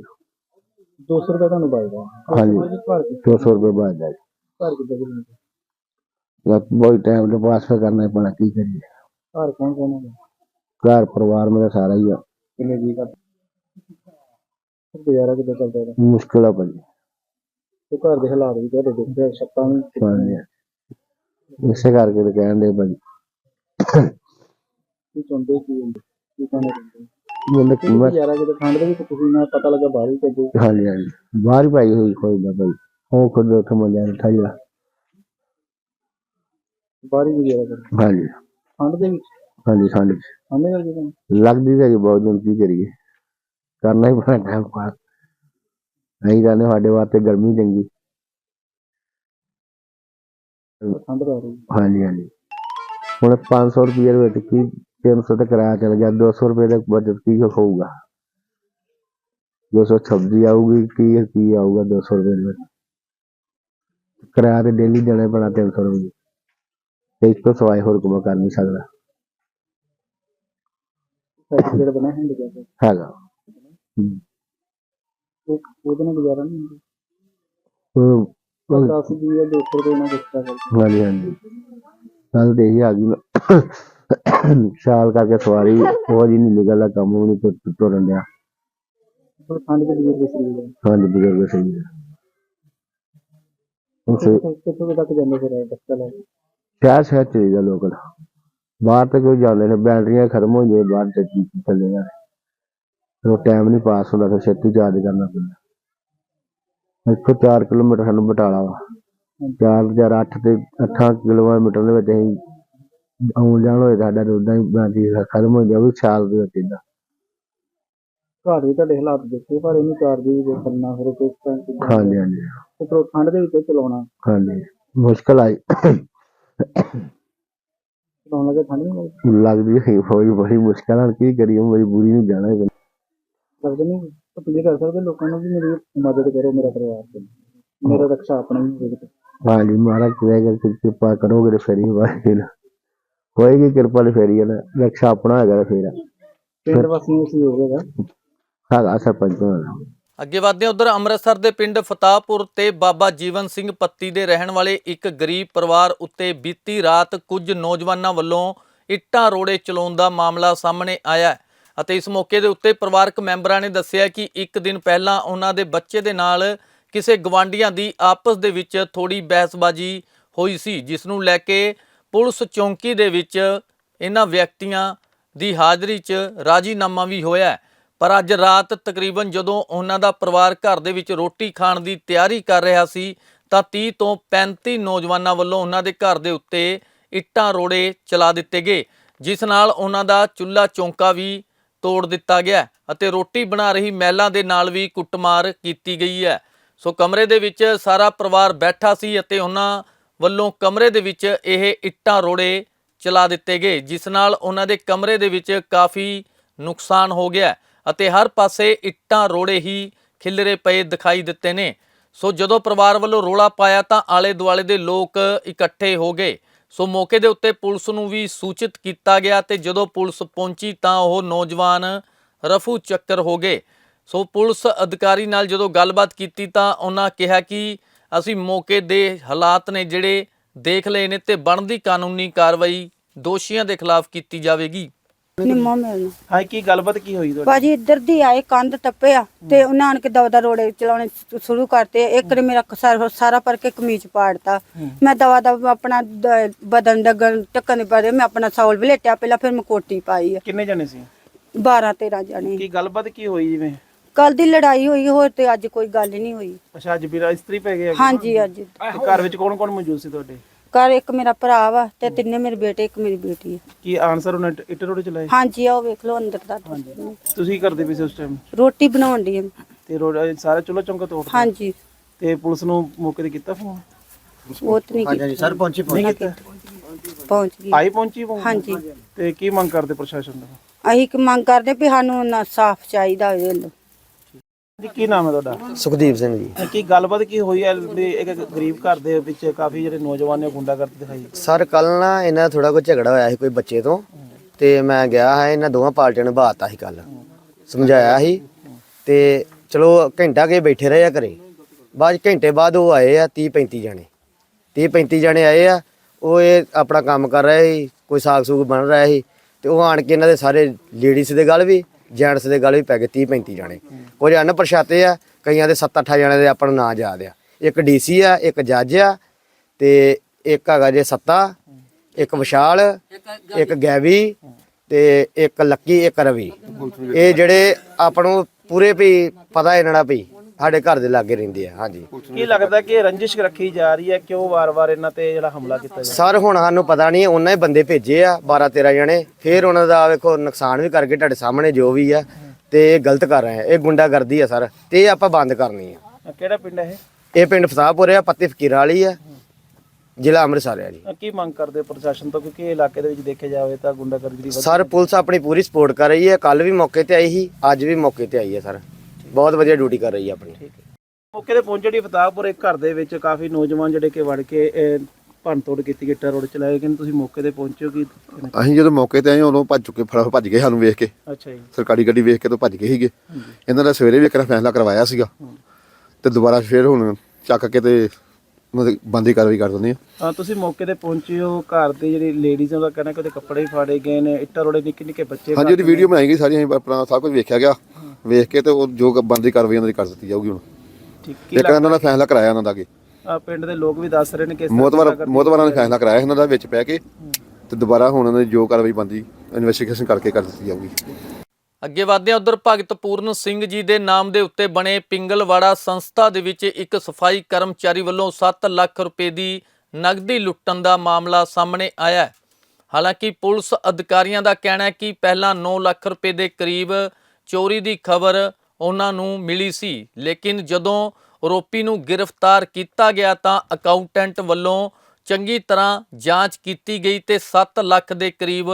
200 ਰੁਪਏ ਤੁਹਾਨੂੰ ਬਚਦਾ। ਹਾਂਜੀ। ਘਰ 200 ਰੁਪਏ ਬਚਦਾ ਜੀ। ਘਰ ਕਿੱਦਾਂ ਦੇ ਬਸ ਬਹੁਤ ਟਾਈਮ ਦੇ ਪਾਸ ਫਿਰ ਕਰਨਾ ਹੀ ਪੈਣਾ ਕੀ ਕਰੀਏ? ਘਰ ਕੌਣ ਕੌਣ ਘਰ ਪਰਿਵਾਰ ਮੇਰਾ ਸਾਰਾ ਹੀ ਆ। ਕਿੰਨੇ ਜੀ ਘਰ? ਗੁਜ਼ਾਰਾ ਕਿੱਦਾਂ ਚੱਲਦਾ ਹੈ ਮੁਸ਼ਕਲ ਆ ਭਾਜੀ। ਤੇ ਘਰ ਦੇ ਹਾਲਾਤ ਵੀ ਤੁਹਾਡੇ ਦੇਖਦੇ ਛੱਤਾਂ ਵੀ ਹਾਂਜੀ। ਇਸੇ ਕਰਕੇ ਤਾਂ ਕਹਿਣ ਦੇ ਭਾਜੀ ਕੀ ਚਾਹੁੰਦੇ ਕੀ ਹੁੰਦੇ? ਕੀ ਕਹਿਣਾ ਚਾਹੁੰਦੇ ਮੈਨੂੰ ਕੀ ਕੀਮਤ ਗੁਜ਼ਾਰਾ ਕਿਤੇ ਠੰਡ ਦੇ ਵਿੱਚ ਤੁਸੀਂ ਨਾ ਪਤਾ ਲੱਗਾ ਬਾਹਰ ਹੀ ਚੱਲਦੇ ਹਾਂਜੀ ਹਾਂਜੀ। ਬਾਹਰ ਹੀ ਪਾਈ ਹੋਈ ਕੋਈ ਨਾ ਭਾਈ। ਉਹ ਖੁਦ ਉੱਥੇ ਮੁੰਡਿਆਂ ਨੇ ਠਾਈ ਆ ਬਾਹਰ ਹੀ ਗੁਜ਼ਾਰਾ ਕਰਦੇ ਹਾਂਜੀ। ਠੰਡ ਦੇ ਵਿੱਚ? ਹਾਂਜੀ ਠੰਡ 'ਚ। ਠੰਡ ਦੇ ਵਿੱਚ ਤੁਹਾਨੂੰ ਲੱਗਦੀ ਤਾਂ ਜੀ ਬਹੁਤ ਦਿਨ ਕੀ ਕਰੀਏ। ਕਰਨਾ ਹੀ ਪੈਣਾ ਟਾਈਮ ਪਾਸ। ਨਹੀਂ ਕਹਿੰਦੇ ਸਾਡੇ ਵਾਸਤੇ ਗਰਮੀ ਚੰਗੀ। ਹਾਂਜੀ ਹਾਂਜੀ। ਹੁਣ 500 ਰੁਪਏ ਦੇ ਵਿੱਚ ਕੀ 300 ਤੇ ਕਿਰਾਇਆ ਚਲ ਗਿਆ 200 ਰੁਪਏ ਦਾ ਬਜਟ ਕੀ ਹੋਊਗਾ? 200 ਸਬਜ਼ੀ ਆਊਗੀ ਕੀ ਕੀ ਆਊਗਾ 200 ਰੁਪਏ ਦੇ ਵਿੱਚ? ਕਿਰਾਇਆ ਤੇ ਡੇਲੀ ਦੇਣਾ ਪੈਣਾ 300 ਰੁਪਏ ਤੇ ਇਸ ਤੋਂ ਸਿਵਾਏ ਹੋਰ ਕੋਈ ਕਰ ਨਹੀਂ ਸਕਦਾ। ਸਰਟੀਫਿਕੇਟ ਬਣਾ ਹੈ ਲੱਗਿਆ ਹੈਗਾ। ਹਮ। ਉਹ ਉਹਦੇ ਨਾਲ ਗੁਜ਼ਾਰਾ ਨਹੀਂ ਹੁੰਦਾ। ਉਹ- 10 ਦੀ ਜਾਂ 200 ਰੁਪਏ ਨਾਲ ਗੁਜ਼ਾਰਾ ਕਰਦੇ ਹਾਂਜੀ ਹਾਂਜੀ। ਕੱਲ ਤੇ ਇਹ ਆ ਗਈ ਮੈਂ ਸ਼ਾਲ ਕਰਕੇ ਸਵਾਰੀ ਉਹ ਜੀ ਨਹੀਂ ਨਿਕਲਦਾ ਕੰਮ ਉਹ ਨਹੀਂ ਤੁਰ- ਤੁਰਨ ਡਿਆ ਪਰ ਠੰਡ ਦੇ ਵਿੱਚ ਸਰੀਰ ਹੈ ਹਾਂਜੀ ਬਜ਼ੁਰਗ ਸਹੀ ਹੈ ਉਸੇ ਕਿੱਥੋਂ ਕੁ ਤੱਕ ਜਾਂਦੇ ਫਿਰ ਬੱਚਾ ਲੈ ਕੇ? ਸ਼ਹਿਰ ਸ਼ਹਿਰ ਚਲੇ ਜਾ ਲੋਕਲ ਬਾਹਰ ਤੇ ਕੋਈ ਜਾਂਦੇ ਨੇ ਬੈਟਰੀਆਂ ਖਤਮ ਹੋ ਜਾਏ ਬਾਹਰ ਤੇ ਕੀ ਚੱਲੇ ਜਾ ਫਿਰ ਉਹ ਟਾਈਮ ਨਹੀਂ ਪਾਸ ਹੁੰਦਾ ਫਿਰ ਛੇਤੀ ਚਾਰਜ ਕਰਨਾ ਪੈਂਦਾ। ਇੱਥੋਂ 4 ਕਿਲੋਮੀਟਰ ਸਾਨੂੰ ਬਟਾਲਾ ਵਾ। 4008 ਤੇ 8 ਕਿਲੋਮੀਟਰ ਦੇ ਵਿੱਚ ਅਸੀਂ ਆਉਣ ਜਾਣ ਹੋਏ ਸਾਡਾ ਉਦਾਂ ਹੀ ਬੈਟਰੀ ਖਤਮ ਹੋ ਜਾਵੇ ਛਾਲ ਦੇ ਵਿੱਚ ਏਦਾਂ। ਘਰ ਵੀ ਤੁਹਾਡੇ ਹਾਲਾਤ ਦੇਖੇ ਪਰ ਇਹਨੂੰ ਚਾਰਜ ਵੀ ਕਰਨਾ ਫਿਰ ਕੋਈ ਟੈਂਸ਼ਨ ਹਾਂਜੀ ਹਾਂਜੀ। ਉਹ ਠੰਡ ਦੇ ਵਿੱਚ ਚਲਾਉਣਾ। ਹਾਂਜੀ ਮੁਸ਼ਕਲ ਆਈ। ਚਲਾਉਣ ਲੱਗੇ ਠੰਡ ਨਹੀਂ ਲੱਗਦੀ ਹੈ ਹੋਈ ਬੜੀ ਮੁਸ਼ਕਲ ਨਾਲ ਕੀ ਕਰੀਏ ਮਜਬੂਰੀ ਨੂੰ ਜਾਣਾ ਹੀ। ਲੱਗਦਾ ਨਹੀਂ? ਅਪੀਲ ਕਰ ਸਕਦੇ ਲੋਕਾਂ ਨੂੰ ਵੀ ਮੇਰੀ ਮਦਦ ਕਰੋ ਮੇਰਾ ਪਰਿਵਾਰ ਤੇ। ਮੇਰਾ ਰਕਸ਼ਾ ਆਪਣਾ ਹੀ ਹੋਵੇ। ਹਾਂਜੀ ਮਹਾਰਾਜ ਕਹੇਗਾ ਕਿ ਕਿਰਪਾ ਕਰੋਗੇ ਤੇ ਫੇਰੀ ਵਾਹੀ ਨਾ। ਹੋਏਗੀ ਕਿਰਪਾ ਤੇ ਫੇਰੀ ਨਾ। ਰਕਸ਼ਾ ਆਪਣਾ ਹੈਗਾ ਤੇ ਫੇਰ। ਪਿੰਡ ਵਾਸੀਆਂ ਨੂੰ ਸਹਿਯੋਗ ਹੈਗਾ। ਹੈਗਾ ਸਰਪੰਚ ਹੋਣਾ ਅੱਗੇ ਵਧਦੇ ਉਧਰ ਅੰਮ੍ਰਿਤਸਰ ਦੇ ਪਿੰਡ ਫਤਾਹਪੁਰ ਤੇ ਬਾਬਾ ਜੀਵਨ ਸਿੰਘ ਪੱਤੀ ਦੇ ਰਹਿਣ ਵਾਲੇ ਇੱਕ ਗਰੀਬ ਪਰਿਵਾਰ ਉੱਤੇ ਬੀਤੀ ਰਾਤ ਕੁਝ ਨੌਜਵਾਨਾਂ ਵੱਲੋਂ ਇੱਟਾਂ ਰੋੜੇ ਚਲਾਉਣ ਦਾ ਮਾਮਲਾ ਸਾਹਮਣੇ ਆਇਆ ਹੈ। ਅਤੇ ਇਸ ਮੌਕੇ ਦੇ ਉੱਤੇ ਪਰਿਵਾਰਕ ਮੈਂਬਰਾਂ ਨੇ ਦੱਸਿਆ ਕਿ ਇੱਕ ਦਿਨ ਪਹਿਲਾਂ ਉਹਨਾਂ ਦੇ ਬੱਚੇ ਦੇ ਨਾਲ ਕਿਸੇ ਗਵਾਂਢੀਆਂ ਦੀ ਆਪਸ ਦੇ ਵਿੱਚ ਥੋੜੀ ਬਹਿਸਬਾਜ਼ੀ ਹੋਈ ਸੀ, ਜਿਸ ਨੂੰ ਲੈ ਕੇ ਪੁਲਿਸ ਚੌਂਕੀ ਦੇ ਵਿੱਚ ਇਹਨਾਂ ਵਿਅਕਤੀਆਂ ਦੀ ਹਾਜ਼ਰੀ 'ਚ ਰਾਜੀਨਾਮਾ ਵੀ ਹੋਇਆ ਪਰ ਅੱਜ ਰਾਤ ਤਕਰੀਬਨ ਜਦੋਂ ਉਹਨਾਂ ਦਾ ਪਰਿਵਾਰ ਘਰ ਦੇ ਵਿੱਚ ਰੋਟੀ ਖਾਣ ਦੀ ਤਿਆਰੀ ਕਰ ਰਿਹਾ ਸੀ, ਤਾਂ 30 ਤੋਂ 35 ਨੌਜਵਾਨਾਂ ਵੱਲੋਂ ਉਹਨਾਂ ਦੇ ਘਰ ਦੇ ਉੱਤੇ ਇੱਟਾਂ ਰੋੜੇ ਚਲਾ ਦਿੱਤੇ ਗਏ, ਜਿਸ ਨਾਲ ਉਹਨਾਂ ਦਾ ਚੁੱਲ੍ਹਾ ਚੌਂਕਾ ਵੀ ਤੋੜ ਦਿੱਤਾ ਗਿਆ ਅਤੇ ਰੋਟੀ ਬਣਾ ਰਹੀ ਮਹਿਲਾ ਦੇ ਨਾਲ ਵੀ ਕੁੱਟਮਾਰ ਕੀਤੀ ਗਈ ਹੈ। ਸੋ ਕਮਰੇ ਦੇ ਵਿੱਚ ਸਾਰਾ ਪਰਿਵਾਰ ਬੈਠਾ ਸੀ ਅਤੇ ਉਹਨਾਂ ਵੱਲੋਂ ਕਮਰੇ ਦੇ ਵਿੱਚ ਇਹ ਇੱਟਾਂ ਰੋੜੇ ਚਲਾ ਦਿੱਤੇ ਗਏ, ਜਿਸ ਨਾਲ ਉਹਨਾਂ ਦੇ ਕਮਰੇ ਦੇ ਵਿੱਚ ਕਾਫੀ ਨੁਕਸਾਨ ਹੋ ਗਿਆ ਅਤੇ ਹਰ ਪਾਸੇ ਇੱਟਾਂ ਰੋੜੇ ਹੀ ਖਿਲਰੇ ਪਏ ਦਿਖਾਈ ਦਿੱਤੇ ਨੇ। ਸੋ ਜਦੋਂ ਪਰਿਵਾਰ ਵੱਲੋਂ ਰੋਲਾ ਪਾਇਆ ਤਾਂ ਆਲੇ ਦੁਆਲੇ ਦੇ ਲੋਕ ਇਕੱਠੇ ਹੋ ਗਏ। ਸੋ ਮੌਕੇ ਦੇ ਉੱਤੇ ਪੁਲਿਸ ਨੂੰ ਵੀ ਸੂਚਿਤ ਕੀਤਾ ਗਿਆ ਤੇ ਜਦੋਂ ਪੁਲਿਸ ਪਹੁੰਚੀ ਤਾਂ ਉਹ ਨੌਜਵਾਨ ਰਫੂ ਚੱਕਰ ਹੋ ਗਏ। ਸੋ ਪੁਲਿਸ ਅਧਿਕਾਰੀ ਨਾਲ ਜਦੋਂ ਗੱਲਬਾਤ ਕੀਤੀ ਤਾਂ ਉਹਨਾਂ ਕਿਹਾ ਕਿ ਅਸੀਂ ਮੌਕੇ ਦੇ ਹਾਲਾਤ ਨੇ ਜਿਹੜੇ ਦੇਖ ਲਏ ਨੇ ਤੇ ਬਣਦੀ ਕਾਨੂੰਨੀ ਕਾਰਵਾਈ ਦੋਸ਼ੀਆਂ ਦੇ ਖਿਲਾਫ ਕੀਤੀ ਜਾਵੇਗੀ। ਨਿੰਮੋ ਮਿਲਣਾ ਹਾਂ ਕੀ ਗੱਲਬਾਤ ਕੀ ਹੋਈ ਤੁਹਾਡੀ? ਭਾਜੀ ਇੱਧਰ ਦੀ ਆਏ ਕੰਧ ਟੱਪਿਆ ਤੇ ਉਹਨਾਂ ਆਣ ਕੇ ਦਵਾ ਦਾ ਰੋੜੇ ਚਲਾਉਣੇ ਸ਼ੁਰੂ ਕਰਤੇ। ਇੱਕ ਨੇ ਮੇਰਾ ਸਾਰਾ ਸਾਰਾ ਪਰ ਕੇ ਕਮੀਜ਼ ਪਾੜਤਾ। ਮੈਂ ਦਵਾ ਦਾ ਆਪਣਾ ਦ- ਬਦਨ ਡਗਣ ਟੱਕਣ ਦੇ ਬਾਰੇ ਮੈਂ ਆਪਣਾ ਸੌਲ ਵਲੇਟਿਆ ਪਹਿਲਾਂ ਫਿਰ ਮੈਂ ਕੋਟੀ ਪਾਈ ਆ। ਕਿੰਨੇ ਜਣੇ ਸੀ? 12 13 ਜਣੇ। ਕੀ ਗੱਲਬਾਤ ਕੀ ਹੋਈ ਜਿਵੇਂ? ਕੱਲ ਦੀ ਲੜਾਈ ਹੋਈ ਹੋਰ ਤੇ ਅੱਜ ਕੋਈ ਗੱਲ ਨਹੀਂ ਹੋਈ। ਅੱਛਾ ਅੱਜ ਵੀਰਾ ਇਸਤਰੀ ਪੈ ਗਏ ਹਾਂਜੀ ਅੱਜ। ਤੇ ਘਰ ਵਿੱਚ ਕੌਣ ਕੌਣ ਮੌਜੂਦ ਸੀ ਤੁਹਾਡੇ? ਘਰ ਇੱਕ ਮੇਰਾ ਭਰਾ ਵਾ ਤੇ ਤਿੰਨੇ ਮੇਰੇ ਬੇਟੇ ਇੱਕ ਮੇਰੀ ਬੇਟੀ ਹੈ ਕੀ ਆਨਸਰ ਉਹਨੇ ਇੱਟ ਰੋੜੇ ਚਲਾਏ ਹਾਂਜੀ ਆਓ ਵੇਖ ਲਓ ਅੰਦਰ ਦਾ। ਤੁਸੀਂ ਕੀ ਕਰਦੇ ਪਏ ਸੀ ਉਸ ਟਾਈਮ ਰੋਟੀ ਬਣਾਉਣ ਦੀ ਤੇ ਰੋਡ ਸਾਰਾ ਚੁੱਲ੍ਹਾ ਚੌਂਕਾ ਤੋੜ ਦਿੱਤਾ? ਹਾਂਜੀ। ਤੇ ਪੁਲਿਸ ਨੂੰ ਮੌਕੇ ਤੇ ਕੀਤਾ ਫੋਨ? ਉਹ ਤੇ ਨਹੀਂ ਹਾਂਜੀ ਸਰ ਪਹੁੰਚੀ ਪਹੁੰਚ। ਗਈ। ਆਈ ਪਹੁੰਚੀ phone? ਹਾਂਜੀ। ਤੇ ਕੀ ਮੰਗ ਕਰਦੇ ਪ੍ਰਸ਼ਾਸਨ ਦਾ ਅਸੀਂ ਕਿ ਮੰਗ ਕਰਦੇ ਵੀ ਸਾਨੂੰ ਨਾ ਸਾਫ਼ ਚਾਹੀਦਾ ਹੋਵੇ। ਲੋ ਜੀ ਕੀ ਨਾਮ ਹੈ ਤੁਹਾਡਾ? ਸੁਖਦੀਪ ਸਿੰਘ ਜੀ। ਕੀ ਗੱਲਬਾਤ ਕੀ ਹੋਈ ਹੈ ਵੀ ਇੱਕ ਗਰੀਬ ਘਰ ਦੇ ਵਿੱਚ ਕਾਫੀ ਜਿਹੜੇ ਨੌਜਵਾਨ ਨੇ ਗੁੰਡਾ ਕਰਦੇ ਦਿਖਾਈ? ਸਰ ਕੱਲ ਨਾ ਇਹਨਾਂ ਥੋੜਾ ਕੋਈ ਝਗੜਾ ਹੋਇਆ ਸੀ ਕੋਈ ਬੱਚੇ ਤੋਂ ਤੇ ਮੈਂ ਗਿਆ ਹਾਂ ਇਹਨਾਂ ਦੋਵਾਂ ਪਾਰਟੀਆਂ ਨੇ ਬਾਤਾ ਸੀ ਕੱਲ ਸਮਝਾਇਆ ਸੀ ਤੇ ਚਲੋ ਘੰਟਾ ਕੇ ਬੈਠੇ ਰਹੇ ਆ ਘਰੇ। ਬਾਅਦ ਘੰਟੇ ਬਾਅਦ ਉਹ ਆਏ ਆ 30 35 ਜਣੇ। 30 35 ਜਣੇ ਆਏ ਆ ਉਹ ਇਹ ਆਪਣਾ ਕੰਮ ਕਰ ਰਹੇ ਸੀ ਕੋਈ ਸਾਗ ਸੂਗ ਬਣ ਰਿਹਾ ਸੀ ਤੇ ਉਹ ਆਣ ਕੇ ਇਹਨਾਂ ਦੇ ਸਾਰੇ ਲੇਡੀਜ਼ ਦੇ ਗੱਲ ਵੀ ਜੈਂਟਸ ਦੇ ਗੱਲ ਵੀ ਪੈ ਗਏ 30 35 ਜਣੇ। ਕੁਝ ਅਨ ਪ੍ਰਸ਼ਾਤੇ ਆ ਕਈਆਂ ਦੇ 7 8 ਜਣੇ ਦੇ ਆਪਾਂ ਨੂੰ ਨਾਂ ਯਾਦ ਆ। ਇੱਕ ਡੀਸੀ ਆ ਇੱਕ ਜੱਜ ਆ ਤੇ ਇੱਕ ਹੈਗਾ ਜੇ ਸੱਤਾ ਇੱਕ ਵਿਸ਼ਾਲ ਇੱਕ ਗੈਵੀ ਤੇ ਇੱਕ ਲੱਕੀ ਇੱਕ ਰਵੀ। ਇਹ ਜਿਹੜੇ ਆਪਾਂ ਨੂੰ ਪੂਰੇ ਵੀ ਪਤਾ ਇਹਨਾਂ ਦਾ ਵੀ। ਸਾਡੇ ਘਰ ਦੇ ਲਾਗੇ ਰਹਿੰਦੇ ਆ ਹਾਂਜੀ। ਕੀ ਲੱਗਦਾ ਕਿ ਰੰਜਿਸ਼ ਰੱਖੀ ਜਾ ਰਹੀ ਹੈ ਕਿਉਂ ਵਾਰ-ਵਾਰ ਇਹਨਾਂ ਤੇ ਜਿਹੜਾ ਹਮਲਾ ਕੀਤਾ ਜਾ ਸਰ ਹੁਣ ਸਾਨੂੰ ਪਤਾ ਨਹੀਂ ਉਹਨਾਂ ਹੀ ਬੰਦੇ ਭੇਜੇ ਆ 12 13 ਜਣੇ। ਫਿਰ ਉਹਨਾਂ ਦਾ ਵੇਖੋ ਨੁਕਸਾਨ ਵੀ ਕਰਕੇ ਤੁਹਾਡੇ ਸਾਹਮਣੇ ਜੋ ਵੀ ਆ ਤੇ ਇਹ ਗਲਤ ਕਰ ਰਹੇ ਆ। ਇਹ ਗੁੰਡਾਗਰਦੀ ਆ ਸਰ ਤੇ ਇਹ ਆਪਾਂ ਬੰਦ ਕਰਨੀ ਆ। ਰਿਹਾ ਕਿਹੜਾ ਪਿੰਡ ਹੈ ਇਹ? ਪਿੰਡ ਫਸਾਪੁਰ ਆ ਪੱਤੀ ਫਕੀਰਾਂ ਵਾਲੀ ਆ ਜ਼ਿਲ੍ਹਾ ਅੰਮ੍ਰਿਤਸਰ ਆ ਜੀ। ਇਹ ਕੀ ਮੰਗ ਕਰਦੇ ਪ੍ਰਸ਼ਾਸਨ ਤੋਂ ਕਿਉਂਕਿ ਇਹ ਇਲਾਕੇ ਦੇ ਵਿੱਚ ਦੇਖਿਆ ਜਾਵੇ ਤਾਂ ਗੁੰਡਾਗਰਦੀ ਦੀ ਸਰ ਪੁਲਿਸ ਆਪਣੀ ਪੂਰੀ ਸਪੋਰਟ ਕਰ ਰਹੀ ਹੈ। ਕੱਲ ਵੀ ਮੌਕੇ ਤੇ ਆਈ ਸੀ ਅੱਜ ਵੀ ਮੌਕੇ ਤੇ ਆਈ ਹੈ ਸਰ। ਬਹੁਤ ਵਧੀਆ ਡਿਊਟੀ ਕਰ ਰਹੀ ਹੈ ਆਪਣੀ। ਮੌਕੇ ਤੇ ਪਹੁੰਚੇ ਜਿਹੜੀ ਫਤਾਹਪੁਰ ਇੱਕ ਘਰ ਦੇ ਵਿੱਚ ਕਾਫੀ ਨੌਜਵਾਨ ਜਿਹੜੇ ਕਿ ਵੜ ਕੇ ਇਹ ਭੰਨ ਤੋੜ ਕੀਤੀ ਗਿੱਟਾ ਰੋਡ ਚਲਾਏ ਗਏ ਨੇ। ਤੁਸੀਂ ਮੌਕੇ ਤੇ ਪਹੁੰਚੇ ਹੋ ਕੀ ਅਸੀਂ ਜਦੋਂ ਮੌਕੇ ਤੇ ਆਏ ਉਦੋਂ ਭੱਜ ਚੁੱਕੇ ਫੜਾ ਭੱਜ ਗਏ ਸਾਨੂੰ ਵੇਖ ਕੇ। ਅੱਛਾ ਜੀ। ਸਰਕਾਰੀ ਗੱਡੀ ਵੇਖ ਕੇ ਤਾਂ ਭੱਜ ਗਏ ਸੀਗੇ। ਇਹਨਾਂ ਦਾ ਸਵੇਰੇ ਵੀ ਇੱਕ ਵਾਰ ਫੈਸਲਾ ਕਰਵਾਇਆ ਸੀਗਾ। ਤੇ ਦੁਬਾਰਾ ਫੇਰ ਹੁਣ ਚੱਕ ਕੇ ਤੇ ਦੀ ਬੰਦੀ ਕਾਰਵਾਈ ਕਰ ਦਿੰਦੇ ਆ। ਹਾਂ ਤੁਸੀਂ ਮੌਕੇ ਤੇ ਪਹੁੰਚੇ ਹੋ ਘਰ ਦੇ ਜਿਹੜੀ ਲੇਡੀਜ਼ ਦਾ ਕਹਿਣਾ ਕਿ ਉਹਦੇ ਕੱਪੜੇ ਫਾੜੇ ਗਏ ਨੇ ਇੱਟਾਂ ਰੋੜੇ ਨਿੱਕੇ ਨਿੱਕੇ ਬੱਚੇ ਹਾਂਜੀ ਉਹਦੀ ਵੀਡੀਓ ਬਣਾਈ ਗਈ ਸਾਰੀ ਅਸੀਂ ਆਪਣਾ ਸਭ ਕੁਝ ਵੇਖਿਆ ਗਿਆ। ਵੇਖ ਕੇ ਤੇ ਉਹ ਜੋ ਬੰਦੀ ਕਾਰਵਾਈ ਉਹਨਾਂ ਦੀ ਕਰ ਦਿੱਤੀ ਜਾਊਗੀ ਹੁਣ। ਠੀਕ ਕੀ ਇੱਕ ਇਹਨਾਂ ਦਾ ਫੈਸਲਾ ਕਰਾਇਆ ਉਹਨਾਂ ਦਾ ਅੱਗੇ। ਆ ਪਿੰਡ ਦੇ ਲੋਕ ਵੀ ਦੱਸ ਰਹੇ ਨੇ ਕਿ ਇਸ ਤਰ੍ਹਾਂ ਮੋਤਵਰ ਮੋਤਵਰਾਂ ਨੇ ਫੈਸਲਾ ਕਰਾਇਆ ਇਹਨਾਂ ਦਾ ਵਿੱਚ ਪੈ ਕੇ। ਤੇ ਦੁਬਾਰਾ ਹੁਣ ਉਹਨਾਂ ਦੀ ਜੋ ਕਾਰਵਾਈ ਬੰਦੀ ਇਨਵੈਸਟੀਗੇਸ਼ਨ ਕਰਕੇ ਕਰ ਦਿੱਤੀ ਜਾਊਗੀ। ਅੱਗੇ ਵਧਦੇ ਉਧਰ ਭਗਤ ਪੂਰਨ ਸਿੰਘ ਜੀ ਦੇ ਨਾਮ ਦੇ ਉੱਤੇ ਬਣੇ ਪਿੰਗਲਵਾੜਾ ਸੰਸਥਾ ਦੇ ਵਿੱਚ ਇੱਕ ਸਫ਼ਾਈ ਕਰਮਚਾਰੀ ਵੱਲੋਂ 7 ਲੱਖ ਰੁਪਏ ਦੀ ਨਗਦੀ ਲੁੱਟਣ ਦਾ ਮਾਮਲਾ ਸਾਹਮਣੇ ਆਇਆ ਹੈ। ਹਾਲਾਂਕਿ ਪੁਲਿਸ ਅਧਿਕਾਰੀਆਂ ਦਾ ਕਹਿਣਾ ਹੈ ਕਿ ਪਹਿਲਾਂ 9 ਲੱਖ ਰੁਪਏ ਦੇ ਕਰੀਬ ਚੋਰੀ ਦੀ ਖਬਰ ਉਹਨਾਂ ਨੂੰ ਮਿਲੀ ਸੀ, ਲੇਕਿਨ ਜਦੋਂ ਆਰੋਪੀ ਨੂੰ ਗ੍ਰਿਫਤਾਰ ਕੀਤਾ ਗਿਆ ਤਾਂ ਅਕਾਊਂਟੈਂਟ ਵੱਲੋਂ ਚੰਗੀ ਤਰ੍ਹਾਂ ਜਾਂਚ ਕੀਤੀ ਗਈ ਤੇ 7 ਲੱਖ ਦੇ ਕਰੀਬ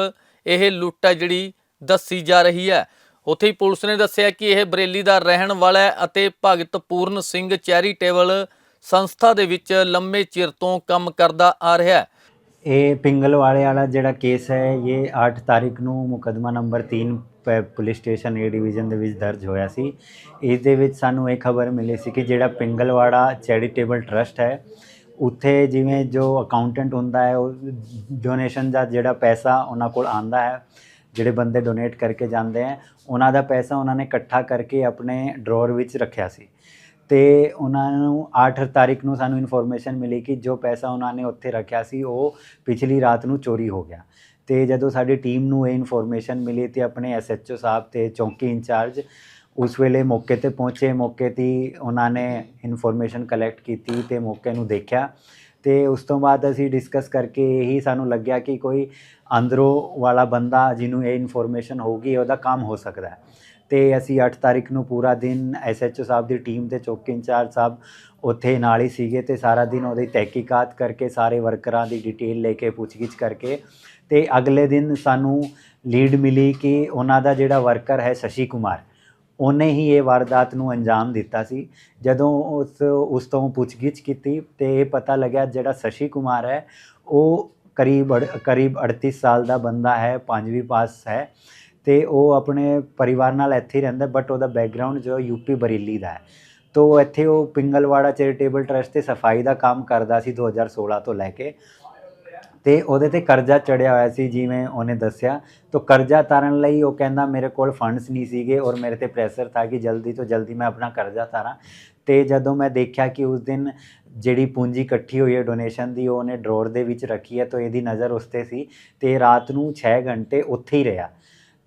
ਇਹ ਲੁੱਟ ਹੈ ਜਿਹੜੀ ਦੱਸੀ ਜਾ ਰਹੀ ਹੈ। ਉੱਥੇ ਹੀ ਪੁਲਿਸ ਨੇ ਦੱਸਿਆ ਕਿ ਇਹ ਬਰੇਲੀ ਦਾ ਰਹਿਣ ਵਾਲਾ ਹੈ ਅਤੇ ਭਗਤ ਪੂਰਨ ਸਿੰਘ ਚੈਰੀਟੇਬਲ ਸੰਸਥਾ ਦੇ ਵਿੱਚ ਲੰਮੇ ਚਿਰ ਤੋਂ ਕੰਮ ਕਰਦਾ ਆ ਰਿਹਾ ਹੈ। ਇਹ ਪਿੰਗਲਵਾੜੇ ਵਾਲਾ ਜਿਹੜਾ ਕੇਸ ਹੈ, ਇਹ 8 ਤਾਰੀਖ ਨੂੰ ਮੁਕਦਮਾ ਨੰਬਰ 3 ਪ- ਪੁਲਿਸ ਸਟੇਸ਼ਨ ਏ ਡਿਵੀਜ਼ਨ ਦੇ ਵਿੱਚ ਦਰਜ ਹੋਇਆ ਸੀ। ਇਸ ਦੇ ਵਿੱਚ ਸਾਨੂੰ ਇਹ ਖਬਰ ਮਿਲੀ ਸੀ ਕਿ ਜਿਹੜਾ ਪਿੰਗਲਵਾੜਾ ਚੈਰੀਟੇਬਲ ਟਰਸਟ ਹੈ, ਉੱਥੇ ਜਿਵੇਂ ਜੋ ਅਕਾਊਂਟੈਂਟ ਹੁੰਦਾ ਹੈ, ਉਹ ਡੋਨੇਸ਼ਨ ਦਾ ਜਿਹੜਾ ਪੈਸਾ ਉਹਨਾਂ ਕੋਲ ਆਂਦਾ ਹੈ ਜਿਹੜੇ ਬੰਦੇ ਡੋਨੇਟ ਕਰਕੇ ਜਾਂਦੇ ਹੈ ਉਹਨਾਂ ਦਾ ਪੈਸਾ ਉਹਨਾਂ ਨੇ ਇਕੱਠਾ ਕਰਕੇ ਆਪਣੇ ਡਰਾਅਰ ਵਿੱਚ ਰੱਖਿਆ ਸੀ। ਤੇ ਉਹਨਾਂ ਨੂੰ 8 ਤਾਰੀਖ ਨੂੰ ਸਾਨੂੰ ਇਨਫੋਰਮੇਸ਼ਨ ਮਿਲੀ ਕਿ ਜੋ ਪੈਸਾ ਉਹਨਾਂ ਨੇ ਉੱਥੇ ਰੱਖਿਆ ਸੀ, ਉਹ ਪਿਛਲੀ ਰਾਤ ਨੂੰ ਚੋਰੀ ਹੋ ਗਿਆ। ਤੇ ਜਦੋਂ ਸਾਡੀ ਟੀਮ ਨੂੰ ਇਹ ਇਨਫੋਰਮੇਸ਼ਨ ਮਿਲੀ ਤੇ ਆਪਣੇ ਐਸਐਚਓ ਸਾਹਿਬ ਤੇ ਚੌਂਕੀ ਇੰਚਾਰਜ, ਉਸ ਵੇਲੇ ਮੌਕੇ ਤੇ ਪਹੁੰਚੇ, ਮੌਕੇ ਤੇ ਉਹਨਾਂ ਨੇ ਇਨਫੋਰਮੇਸ਼ਨ ਕਲੈਕਟ ਕੀਤੀ ਤੇ ਮੌਕੇ ਨੂੰ ਦੇਖਿਆ। ਤੇ ਉਸ ਤੋਂ ਬਾਅਦ ਅਸੀਂ ਡਿਸਕਸ ਕਰਕੇ ਇਹੀ ਸਾਨੂੰ ਲੱਗਿਆ ਕਿ ਕੋਈ ਅੰਦਰੋਂ ਵਾਲਾ ਬੰਦਾ ਜਿਹਨੂੰ ਇਹ ਇਨਫੋਰਮੇਸ਼ਨ ਹੋਊਗੀ, ਉਹਦਾ ਕੰਮ ਹੋ ਸਕਦਾ ਹੈ। ਤੇ ਅਸੀਂ 8 ਤਾਰੀਖ ਨੂੰ ਪੂਰਾ ਦਿਨ ਐਸਐਚਓ ਸਾਹਿਬ ਦੀ ਟੀਮ ਤੇ ਚੌਕੀ ਇੰਚਾਰਜ ਸਾਹਿਬ ਉੱਥੇ ਨਾਲ ਹੀ ਸੀਗੇ ਤੇ ਸਾਰਾ ਦਿਨ ਉਹਦੀ ਤਹਿਕੀਕਾਤ ਕਰਕੇ ਸਾਰੇ ਵਰਕਰਾਂ ਦੀ ਡਿਟੇਲ ਲੈ ਕੇ ਪੁੱਛਗਿੱਛ ਕਰਕੇ ਤੇ ਅਗਲੇ ਦਿਨ ਸਾਨੂੰ ਲੀਡ ਮਿਲੀ ਕਿ ਉਹਨਾਂ ਦਾ ਜਿਹੜਾ ਵਰਕਰ ਹੈ ਸ਼ਸ਼ੀ ਕੁਮਾਰ। ਉਹਨੇ ਹੀ ਇਹ ਵਾਰਦਾਤ ਨੂੰ ਅੰਜਾਮ ਦਿੱਤਾ ਸੀ। ਜਦੋਂ ਉਸ ਉਸ ਤੋਂ ਪੁੱਛਗਿੱਛ ਕੀਤੀ ਤੇ ਇਹ ਪਤਾ ਲੱਗਿਆ ਜਿਹੜਾ ਸ਼ਸ਼ੀ ਕੁਮਾਰ ਹੈ, ਉਹ ਕਰੀਬ ਅੜ- ਕਰੀਬ 38 ਸਾਲ ਦਾ ਬੰਦਾ ਹੈ, ਪੰਜਵੀਂ ਪਾਸ ਹੈ ਤੇ ਉਹ ਆਪਣੇ ਪਰਿਵਾਰ ਨਾਲ ਇੱਥੇ ਹੀ ਰਹਿੰਦਾ ਬਟ ਉਹਦਾ ਬੈਕਗ੍ਰਾਉਂਡ ਜੋ ਯੂਪੀ ਬਰੇਲੀ ਦਾ ਹੈ। ਤੋ ਇੱਥੇ ਉਹ ਪਿੰਗਲਵਾੜਾ ਚੈਰੀਟੇਬਲ ਟਰਸਟ ਤੇ ਸਫ਼ਾਈ ਦਾ ਕੰਮ ਕਰਦਾ ਸੀ 2016 ਤੋਂ ਲੈ ਕੇ। ਤੇ ਉਹਦੇ ਤੇ ਕਰਜ਼ਾ ਚੜਿਆ ਹੋਇਆ ਸੀ ਜਿਵੇਂ ਉਹਨੇ ਦੱਸਿਆ। ਤਾਂ ਕਰਜ਼ਾ ਤਾਰਨ ਲਈ ਉਹ ਕਹਿੰਦਾ ਮੇਰੇ ਕੋਲ ਫੰਡਸ ਨਹੀਂ ਸੀਗੇ ਔਰ ਮੇਰੇ ਤੇ ਪ੍ਰੈਸ਼ਰ ਥਾ ਕਿ ਜਲਦੀ ਤੋਂ ਜਲਦੀ ਮੈਂ ਆਪਣਾ ਕਰਜ਼ਾ ਤਾਰਾਂ। ਤੇ ਜਦੋਂ ਮੈਂ ਦੇਖਿਆ ਕਿ ਉਸ ਦਿਨ ਜਿਹੜੀ ਪੂੰਜੀ ਇਕੱਠੀ ਹੋਈ ਹੈ ਡੋਨੇਸ਼ਨ ਦੀ, ਉਹ ਉਹਨੇ ਡਰੋਰ ਦੇ ਵਿੱਚ ਰੱਖੀ ਹੈ ਤਾਂ ਇਹਦੀ ਨਜ਼ਰ ਉਸ ਤੇ ਸੀ ਤੇ ਰਾਤ ਨੂੰ 6 ਘੰਟੇ ਉੱਥੇ ਹੀ ਰਿਹਾ।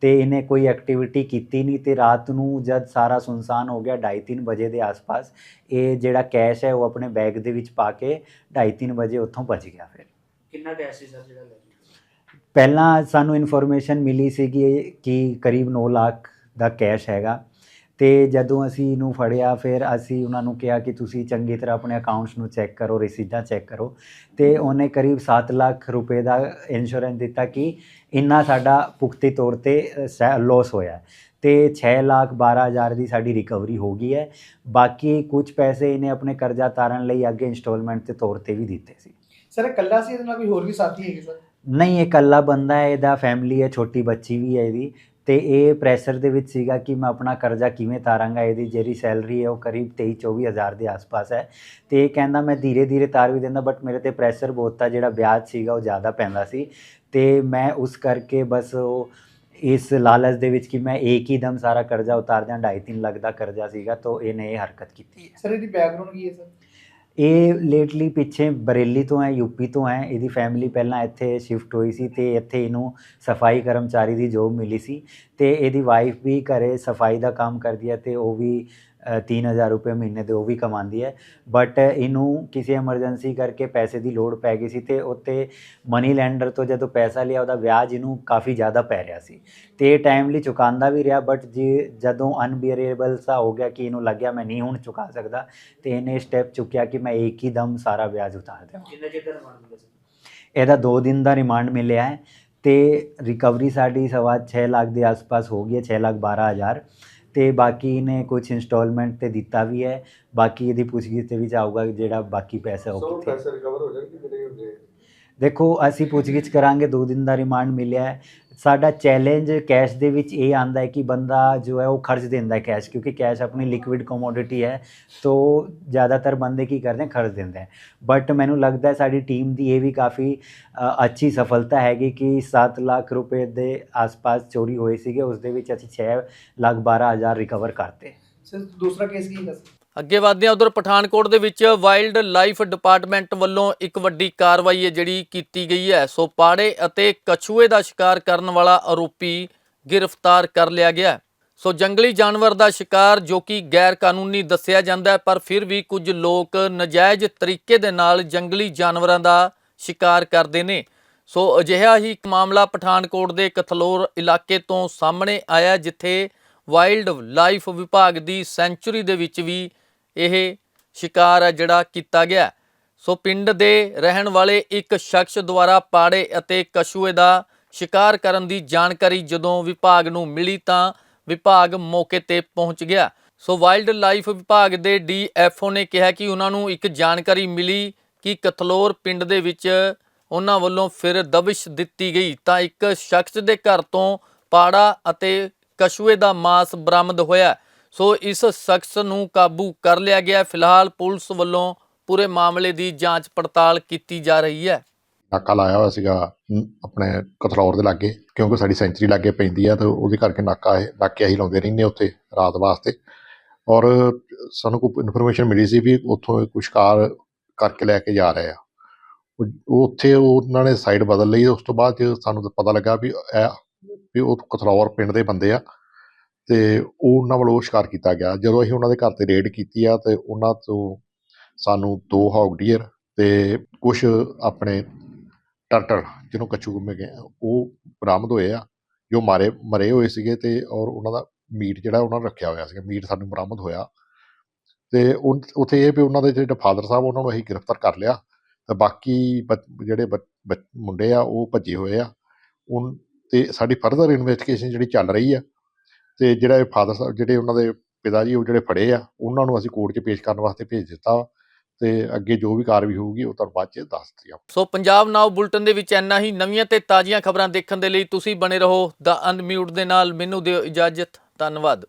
ਤੇ ਇਹਨੇ ਕੋਈ ਐਕਟੀਵਿਟੀ ਕੀਤੀ ਨਹੀਂ ਤੇ ਰਾਤ ਨੂੰ ਜਦ ਸਾਰਾ ਸੁਨਸਾਨ ਹੋ ਗਿਆ 2:30 ਵਜੇ ਦੇ ਆਸ-ਪਾਸ, ਇਹ ਜਿਹੜਾ ਕੈਸ਼ ਹੈ ਉਹ ਆਪਣੇ ਬੈਗ ਦੇ ਵਿੱਚ ਪਾ ਕੇ 2:30 ਵਜੇ ਉੱਥੋਂ ਭੱਜ ਗਿਆ ਫਿਰ। ਕਿੰਨਾ ਕੈਸ਼ ਸੀ ਸਰ ਜਿਹੜਾ ਲੈ ਗਿਆ ਪਹਿਲਾਂ ਸਾਨੂੰ ਇਨਫੋਰਮੇਸ਼ਨ ਮਿਲੀ ਸੀਗੀ ਕਿ ਕਰੀਬ 9 ਲੱਖ ਦਾ ਕੈਸ਼ ਹੈਗਾ ਤੇ ਜਦੋਂ ਅਸੀਂ ਇਹਨੂੰ ਫੜਿਆ ਫਿਰ ਅਸੀਂ ਉਹਨਾਂ ਨੂੰ ਕਿਹਾ ਕਿ ਤੁਸੀਂ ਚੰਗੀ ਤਰ੍ਹਾਂ ਆਪਣੇ ਅਕਾਊਂਟਸ ਨੂੰ ਚੈੱਕ ਕਰੋ ਰਸੀਦਾਂ ਚੈੱਕ ਕਰੋ ਤੇ ਉਹਨੇ ਕਰੀਬ 7 ਲੱਖ ਰੁਪਏ ਦਾ ਇੰਸ਼ੋਰੈਂਸ ਦਿੱਤਾ ਕਿ ਇੰਨਾ ਸਾਡਾ ਪੁਖਤੀ ਤੌਰ ਤੇ ਲਾਸ ਹੋਇਆ। ਤੇ 6 ਲੱਖ 12 ਹਜ਼ਾਰ ਦੀ ਸਾਡੀ ਰਿਕਵਰੀ ਹੋ ਗਈ ਹੈ। ਬਾਕੀ ਕੁਝ ਪੈਸੇ ਇਹਨੇ ਆਪਣੇ ਕਰਜ਼ਾ ਤਾਰਨ ਲਈ ਅੱਗੇ ਇੰਸਟਾਲਮੈਂਟ ਦੇ ਤੌਰ ਤੇ ਵੀ ਦਿੱਤੇ ਸੀ। ਸਰ ਇਕੱਲਾ ਸੀ ਇਹਦੇ ਨਾਲ ਕੋਈ ਹੋਰ ਵੀ ਸਾਥੀ ਹੈਗੇ ਸਰ? ਨਹੀਂ ਇਹ ਇਕੱਲਾ ਬੰਦਾ ਹੈ ਇਹਦਾ ਫੈਮਿਲੀ ਹੈ ਛੋਟੀ ਬੱਚੀ ਵੀ ਹੈ ਇਹਦੀ। ਤੇ ਇਹ ਪ੍ਰੈਸ਼ਰ ਦੇ ਵਿੱਚ ਸੀਗਾ ਕਿ ਮੈਂ ਆਪਣਾ ਕਰਜ਼ਾ ਕਿਵੇਂ ਤਾਰਾਂਗਾ ਇਹਦੀ ਜਿਹੜੀ ਸੈਲਰੀ ਹੈ ਉਹ ਕਰੀਬ 23 24 ਹਜ਼ਾਰ ਦੇ ਆਸ-ਪਾਸ ਹੈ। ਤੇ ਇਹ ਕਹਿੰਦਾ ਮੈਂ ਧੀਰੇ ਧੀਰੇ ਤਾਰ ਵੀ ਦਿੰਦਾ ਬਟ ਮੇਰੇ ਤੇ ਪ੍ਰੈਸ਼ਰ ਬਹੁਤ ਤਾਂ ਜਿਹੜਾ ਵਿਆਜ ਸੀਗਾ ਉਹ ਜ਼ਿਆਦਾ ਪੈਂਦਾ ਸੀ। ਤੇ ਮੈਂ ਉਸ ਕਰਕੇ ਬਸ ਉਹ ਇਸ ਲਾਲਚ ਦੇ ਵਿੱਚ ਕਿ ਮੈਂ ਇੱਕ ਹੀ ਦਮ ਸਾਰਾ ਕਰਜ਼ਾ ਉਤਾਰ ਦਿਆਂ 2.5 ਲੱਖ ਦਾ ਕਰਜ਼ਾ ਸੀਗਾ ਤਾਂ ਇਹਨੇ ਇਹ ਹਰਕਤ ਕੀਤੀ ਹੈ। ਸਰ ਇਹਦੀ ਬੈਕਗ੍ਰਾਉਂਡ ਕੀ ਹੈ ਸਰ? ਇਹ ਲੇਟਲੀ ਪਿੱਛੇ ਬਰੇਲੀ ਤੋਂ ਹੈ ਯੂਪੀ ਤੋਂ ਹੈ, ਇਹਦੀ ਫੈਮਿਲੀ ਪਹਿਲਾਂ ਇੱਥੇ ਸ਼ਿਫਟ ਹੋਈ ਸੀ ਤੇ ਇੱਥੇ ਇਹਨੂੰ ਸਫ਼ਾਈ ਕਰਮਚਾਰੀ ਦੀ ਜੋਬ ਮਿਲੀ ਸੀ ਤੇ ਇਹਦੀ ਵਾਈਫ ਵੀ ਘਰੇ ਸਫ਼ਾਈ ਦਾ ਕੰਮ ਕਰਦੀ ਹੈ ਤੇ ਉਹ ਵੀ 3000 ਰੁਪਏ ਮਹੀਨੇ ਦੇ ਉਹ ਵੀ ਕਮਾਉਂਦੀ ਹੈ। ਬਟ ਇਹਨੂੰ ਕਿਸੇ ਐਮਰਜੈਂਸੀ ਕਰਕੇ ਪੈਸੇ ਦੀ ਲੋੜ ਪੈ ਗਈ ਸੀ ਤੇ ਉੱਤੇ ਮਨੀ ਲੈਂਡਰ ਤੋਂ ਜਦੋਂ ਪੈਸਾ ਲਿਆ ਉਹਦਾ ਵਿਆਜ ਇਹਨੂੰ ਕਾਫੀ ਜ਼ਿਆਦਾ ਪੈ ਰਿਹਾ ਸੀ। ਤੇ ਇਹ ਟਾਈਮਲੀ ਚੁਕਾਉਂਦਾ ਵੀ ਰਿਹਾ ਬਟ ਜੇ ਜਦੋਂ ਅਨਬੀਅਰੇਬਲ ਸਾ ਹੋ ਗਿਆ ਕਿ ਇਹਨੂੰ ਲੱਗਿਆ ਮੈਂ ਨਹੀਂ ਹੁਣ ਚੁਕਾ ਸਕਦਾ ਤੇ ਇਹਨੇ ਸਟੈਪ ਚੁੱਕਿਆ ਕਿ ਮੈਂ ਇੱਕ ਹੀ ਦਮ ਸਾਰਾ ਵਿਆਜ ਉਤਾਰ ਦੇਵਾਂ। ਕਿੰਨਾ ਚਿਰ ਦਾ ਰਿਮਾਂਡ ਮਿਲਿਆ ਸਰ ਇਹਦਾ 2 ਦਿਨ ਦਾ ਰਿਮਾਂਡ ਮਿਲਿਆ ਹੈ ਤੇ ਰਿਕਵਰੀ ਸਾਡੀ ਸਵਾ 6 ਲੱਖ ਦੇ ਆਸ-ਪਾਸ ਹੋ ਗਈ ਹੈ 6 ਲੱਖ 12 ਹਜ਼ਾਰ। ਤੇ ਬਾਕੀ ਇਹਨੇ ਕੁਝ ਇੰਸਟਾਲਮੈਂਟ ਤੇ ਦਿੱਤਾ ਵੀ ਹੈ। ਬਾਕੀ ਇਹਦੀ ਪੁੱਛਗਿੱਛ ਤੇ ਵੀ ਜਾਊਗਾ ਜਿਹੜਾ ਬਾਕੀ ਪੈਸਾ ਉਹ ਕਿੱਥੇ ਪੈਸੇ ਰਿਕਵਰ ਹੋ ਜਾਣਗੇ ਕਿਤੇ ਹੁੰਦੇ ਦੇਖੋ ਅਸੀਂ ਪੁੱਛਗਿੱਛ ਕਰਾਂਗੇ 2 ਦਿਨ ਦਾ ਰਿਮਾਂਡ ਮਿਲਿਆ ਹੈ। ਸਾਡਾ ਚੈਲੰਜ ਕੈਸ਼ ਦੇ ਵਿੱਚ ਇਹ ਆਂਦਾ ਹੈ ਕਿ ਬੰਦਾ ਜੋ ਹੈ ਉਹ ਖਰਚ ਦਿੰਦਾ ਹੈ ਕੈਸ਼ ਕਿਉਂਕਿ ਕੈਸ਼ ਆਪਣੀ ਲਿਕੁਇਡ ਕਮੋਡਿਟੀ ਹੈ, ਤੋ ਜ਼ਿਆਦਾਤਰ ਬੰਦੇ ਕੀ ਕਰਦੇ ਖਰਚ ਦਿੰਦੇ ਹੈ ਬਟ ਮੈਨੂੰ ਲੱਗਦਾ ਹੈ ਸਾਡੀ ਟੀਮ ਦੀ ਇਹ ਵੀ ਕਾਫੀ ਅੱਛੀ ਸਫਲਤਾ ਹੈਗੀ ਕਿ 7 ਲੱਖ ਰੁਪਏ ਦੇ ਆਸ-ਪਾਸ ਚੋਰੀ ਹੋਏ ਸੀਗੇ, ਉਸ ਦੇ ਵਿੱਚ ਅਸੀਂ 6 ਲੱਖ 12 ਹਜ਼ਾਰ ਰਿਕਵਰ ਕਰਤੇ। ਸਰ ਦੂਸਰਾ ਕੇਸ ਕੀ ਹੈ ਅੱਗੇ ਵਧਦੇ ਹਾਂ, ਉਧਰ ਪਠਾਨਕੋਟ ਦੇ ਵਿੱਚ ਵਾਈਲਡ ਲਾਈਫ ਡਿਪਾਰਟਮੈਂਟ ਵੱਲੋਂ ਇੱਕ ਵੱਡੀ ਕਾਰਵਾਈ ਹੈ ਜਿਹੜੀ ਕੀਤੀ ਗਈ ਹੈ। ਸੋ ਪਾੜੇ ਅਤੇ ਕਛੂਏ ਦਾ ਸ਼ਿਕਾਰ ਕਰਨ ਵਾਲਾ ਆਰੋਪੀ ਗ੍ਰਿਫਤਾਰ ਕਰ ਲਿਆ ਗਿਆ ਸੋ ਜੰਗਲੀ ਜਾਨਵਰ ਦਾ ਸ਼ਿਕਾਰ, ਜੋ ਕਿ ਗੈਰ ਕਾਨੂੰਨੀ ਦੱਸਿਆ ਜਾਂਦਾ ਹੈ, ਪਰ ਫਿਰ ਵੀ ਕੁਝ ਲੋਕ ਨਜਾਇਜ਼ ਤਰੀਕੇ ਦੇ ਨਾਲ ਜੰਗਲੀ ਜਾਨਵਰਾਂ ਦਾ ਸ਼ਿਕਾਰ ਕਰਦੇ ਨੇ। ਸੋ ਅਜਿਹਾ ਹੀ ਇੱਕ ਮਾਮਲਾ ਪਠਾਨਕੋਟ ਦੇ ਕਥਲੋਰ ਇਲਾਕੇ ਤੋਂ ਸਾਹਮਣੇ ਆਇਆ, ਜਿੱਥੇ ਵਾਈਲਡ ਲਾਈਫ ਵਿਭਾਗ ਦੀ ਸੈਂਚੁਰੀ ਦੇ ਵਿੱਚ ਵੀ ਇਹ ਸ਼ਿਕਾਰ ਹੈ ਜਿਹੜਾ ਕੀਤਾ ਗਿਆ। ਸੋ ਪਿੰਡ ਦੇ ਰਹਿਣ ਵਾਲੇ ਇੱਕ ਸ਼ਖਸ ਦੁਆਰਾ ਪਾੜੇ ਅਤੇ ਕਛੂਏ ਦਾ ਸ਼ਿਕਾਰ ਕਰਨ ਦੀ ਜਾਣਕਾਰੀ ਜਦੋਂ ਵਿਭਾਗ ਨੂੰ ਮਿਲੀ ਤਾਂ ਵਿਭਾਗ ਮੌਕੇ ਤੇ ਪਹੁੰਚ ਗਿਆ। ਸੋ ਵਾਈਲਡ ਲਾਈਫ ਵਿਭਾਗ ਦੇ ਡੀਐਫਓ ਨੇ ਕਿਹਾ ਕਿ ਉਹਨਾਂ ਨੂੰ ਇੱਕ ਜਾਣਕਾਰੀ ਮਿਲੀ ਕਿ ਕਥਲੋਰ ਪਿੰਡ ਦੇ ਵਿੱਚ ਉਹਨਾਂ ਵੱਲੋਂ ਫਿਰ ਦਬਿਸ਼ ਦਿੱਤੀ ਗਈ ਤਾਂ ਇੱਕ ਸ਼ਖਸ ਦੇ ਘਰ ਤੋਂ ਪਾੜਾ ਅਤੇ ਕਛੂਏ ਦਾ ਮਾਸ ਬਰਾਮਦ ਹੋਇਆ। ਸੋ ਇਸ ਸ਼ਖਸ ਨੂੰ ਕਾਬੂ ਕਰ ਲਿਆ ਗਿਆ ਫਿਲਹਾਲ ਪੁਲਿਸ ਵੱਲੋਂ ਪੂਰੇ ਮਾਮਲੇ ਦੀ ਜਾਂਚ ਪੜਤਾਲ ਕੀਤੀ ਜਾ ਰਹੀ ਹੈ। ਨਾਕਾ ਲਾਇਆ ਹੋਇਆ ਸੀਗਾ ਆਪਣੇ ਕਥਲੌਰ ਦੇ ਲਾਗੇ, ਕਿਉਂਕਿ ਸਾਡੀ ਸੈਂਚਰੀ ਲਾਗੇ ਪੈਂਦੀ ਆ ਤੇ ਉਹਦੇ ਕਰਕੇ ਨਾਕਾ ਇਹ, ਨਾਕੇ ਅਸੀਂ ਲਾਉਂਦੇ ਰਹਿੰਦੇ ਉੱਥੇ ਰਾਤ ਵਾਸਤੇ। ਔਰ ਸਾਨੂੰ ਕੋਈ ਇਨਫੋਰਮੇਸ਼ਨ ਮਿਲੀ ਸੀ ਵੀ ਉੱਥੋਂ ਕੁਝ ਕਾਰ ਕਰਕੇ ਲੈ ਕੇ ਜਾ ਰਹੇ ਆ। ਉਹ ਉੱਥੇ ਉਹਨਾਂ ਨੇ ਸਾਈਡ ਬਦਲ ਲਈ, ਉਸ ਤੋਂ ਬਾਅਦ ਸਾਨੂੰ ਪਤਾ ਲੱਗਾ ਵੀ ਇਹ, ਵੀ ਉਹ ਕਥਲੌਰ ਪਿੰਡ ਦੇ ਬੰਦੇ ਆ। ਤੇ ਉਹ ਉਹਨਾਂ ਵੱਲੋਂ ਉਹ ਸ਼ਿਕਾਰ ਕੀਤਾ ਗਿਆ। ਜਦੋਂ ਅਸੀਂ ਉਹਨਾਂ ਦੇ ਘਰ ਤੇ ਰੇਡ ਕੀਤੀ ਆ ਤੇ ਉਹਨਾਂ ਤੋਂ ਸਾਨੂੰ ਦੋ ਹੌਗ ਡੀਅਰ ਤੇ ਕੁਝ ਆਪਣੇ ਟਰਟਲ ਜਿਹਨੂੰ ਕੱਚੂ ਗੁੰਮੇ ਗਏ ਉਹ ਬਰਾਮਦ ਹੋਏ ਆ। ਜੋ ਮਾਰੇ, ਮਰੇ ਹੋਏ ਸੀਗੇ ਤੇ ਔਰ ਉਹਨਾਂ ਦਾ ਮੀਟ ਜਿਹੜਾ ਉਹਨਾਂ ਨੇ ਰੱਖਿਆ ਹੋਇਆ ਸੀਗਾ, ਮੀਟ ਸਾਨੂੰ ਬਰਾਮਦ ਹੋਇਆ। ਤੇ ਉਨ- ਉੱਥੇ ਇਹ ਵੀ ਉਹਨਾਂ ਦੇ ਜਿਹੜੇ ਫਾਦਰ ਸਾਹਿਬ ਉਹਨਾਂ ਨੂੰ ਅਸੀਂ ਗ੍ਰਿਫਤਾਰ ਕਰ ਲਿਆ। ਤੇ ਬਾਕੀ ਬੱਚ- ਜਿਹੜੇ ਬੱਚ- ਬੱਚ- ਮੁੰਡੇ ਆ ਉਹ ਭੱਜੇ ਹੋਏ ਆ। ਉਨ, ਤੇ ਸਾਡੀ ਫਰਦਰ ਇਨਵੈਸਟੀਗੇਸ਼ਨ ਜਿਹੜੀ ਚੱਲ ਰਹੀ ਆ ਤੇ ਜਿਹੜਾ ਇਹ ਫਾਦਰ ਸਾਹਿਬ, ਜਿਹੜੇ ਉਹਨਾਂ ਦੇ ਪਿਤਾ ਜੀ, ਉਹ ਜਿਹੜੇ ਫੜੇ ਆ, ਉਹਨਾਂ ਨੂੰ ਅਸੀਂ ਕੋਰਟ 'ਚ ਪੇਸ਼ ਕਰਨ ਵਾਸਤੇ ਭੇਜ ਦਿੱਤਾ ਵਾ ਤੇ ਅੱਗੇ ਜੋ ਵੀ ਕਾਰਵਾਈ ਹੋਊਗੀ, ਉਹ ਤੁਹਾਨੂੰ ਬਾਅਦ 'ਚ ਦੱਸ ਦਿੱਤੀ ਸੋ ਪੰਜਾਬ ਨਾਓ ਬੁਲਟਨ ਦੇ ਵਿੱਚ ਇੰਨਾ ਹੀ, ਨਵੀਆਂ ਤੇ ਤਾਜ਼ੀਆਂ ਖਬਰਾਂ ਦੇਖਣ ਦੇ ਲਈ ਤੁਸੀਂ ਬਣੇ ਰਹੋ ਦਾ ਅਨਮਿਊਟ ਦੇ ਨਾਲ, ਮੈਨੂੰ ਦਿਓ ਇਜਾਜ਼ਤ, ਧੰਨਵਾਦ।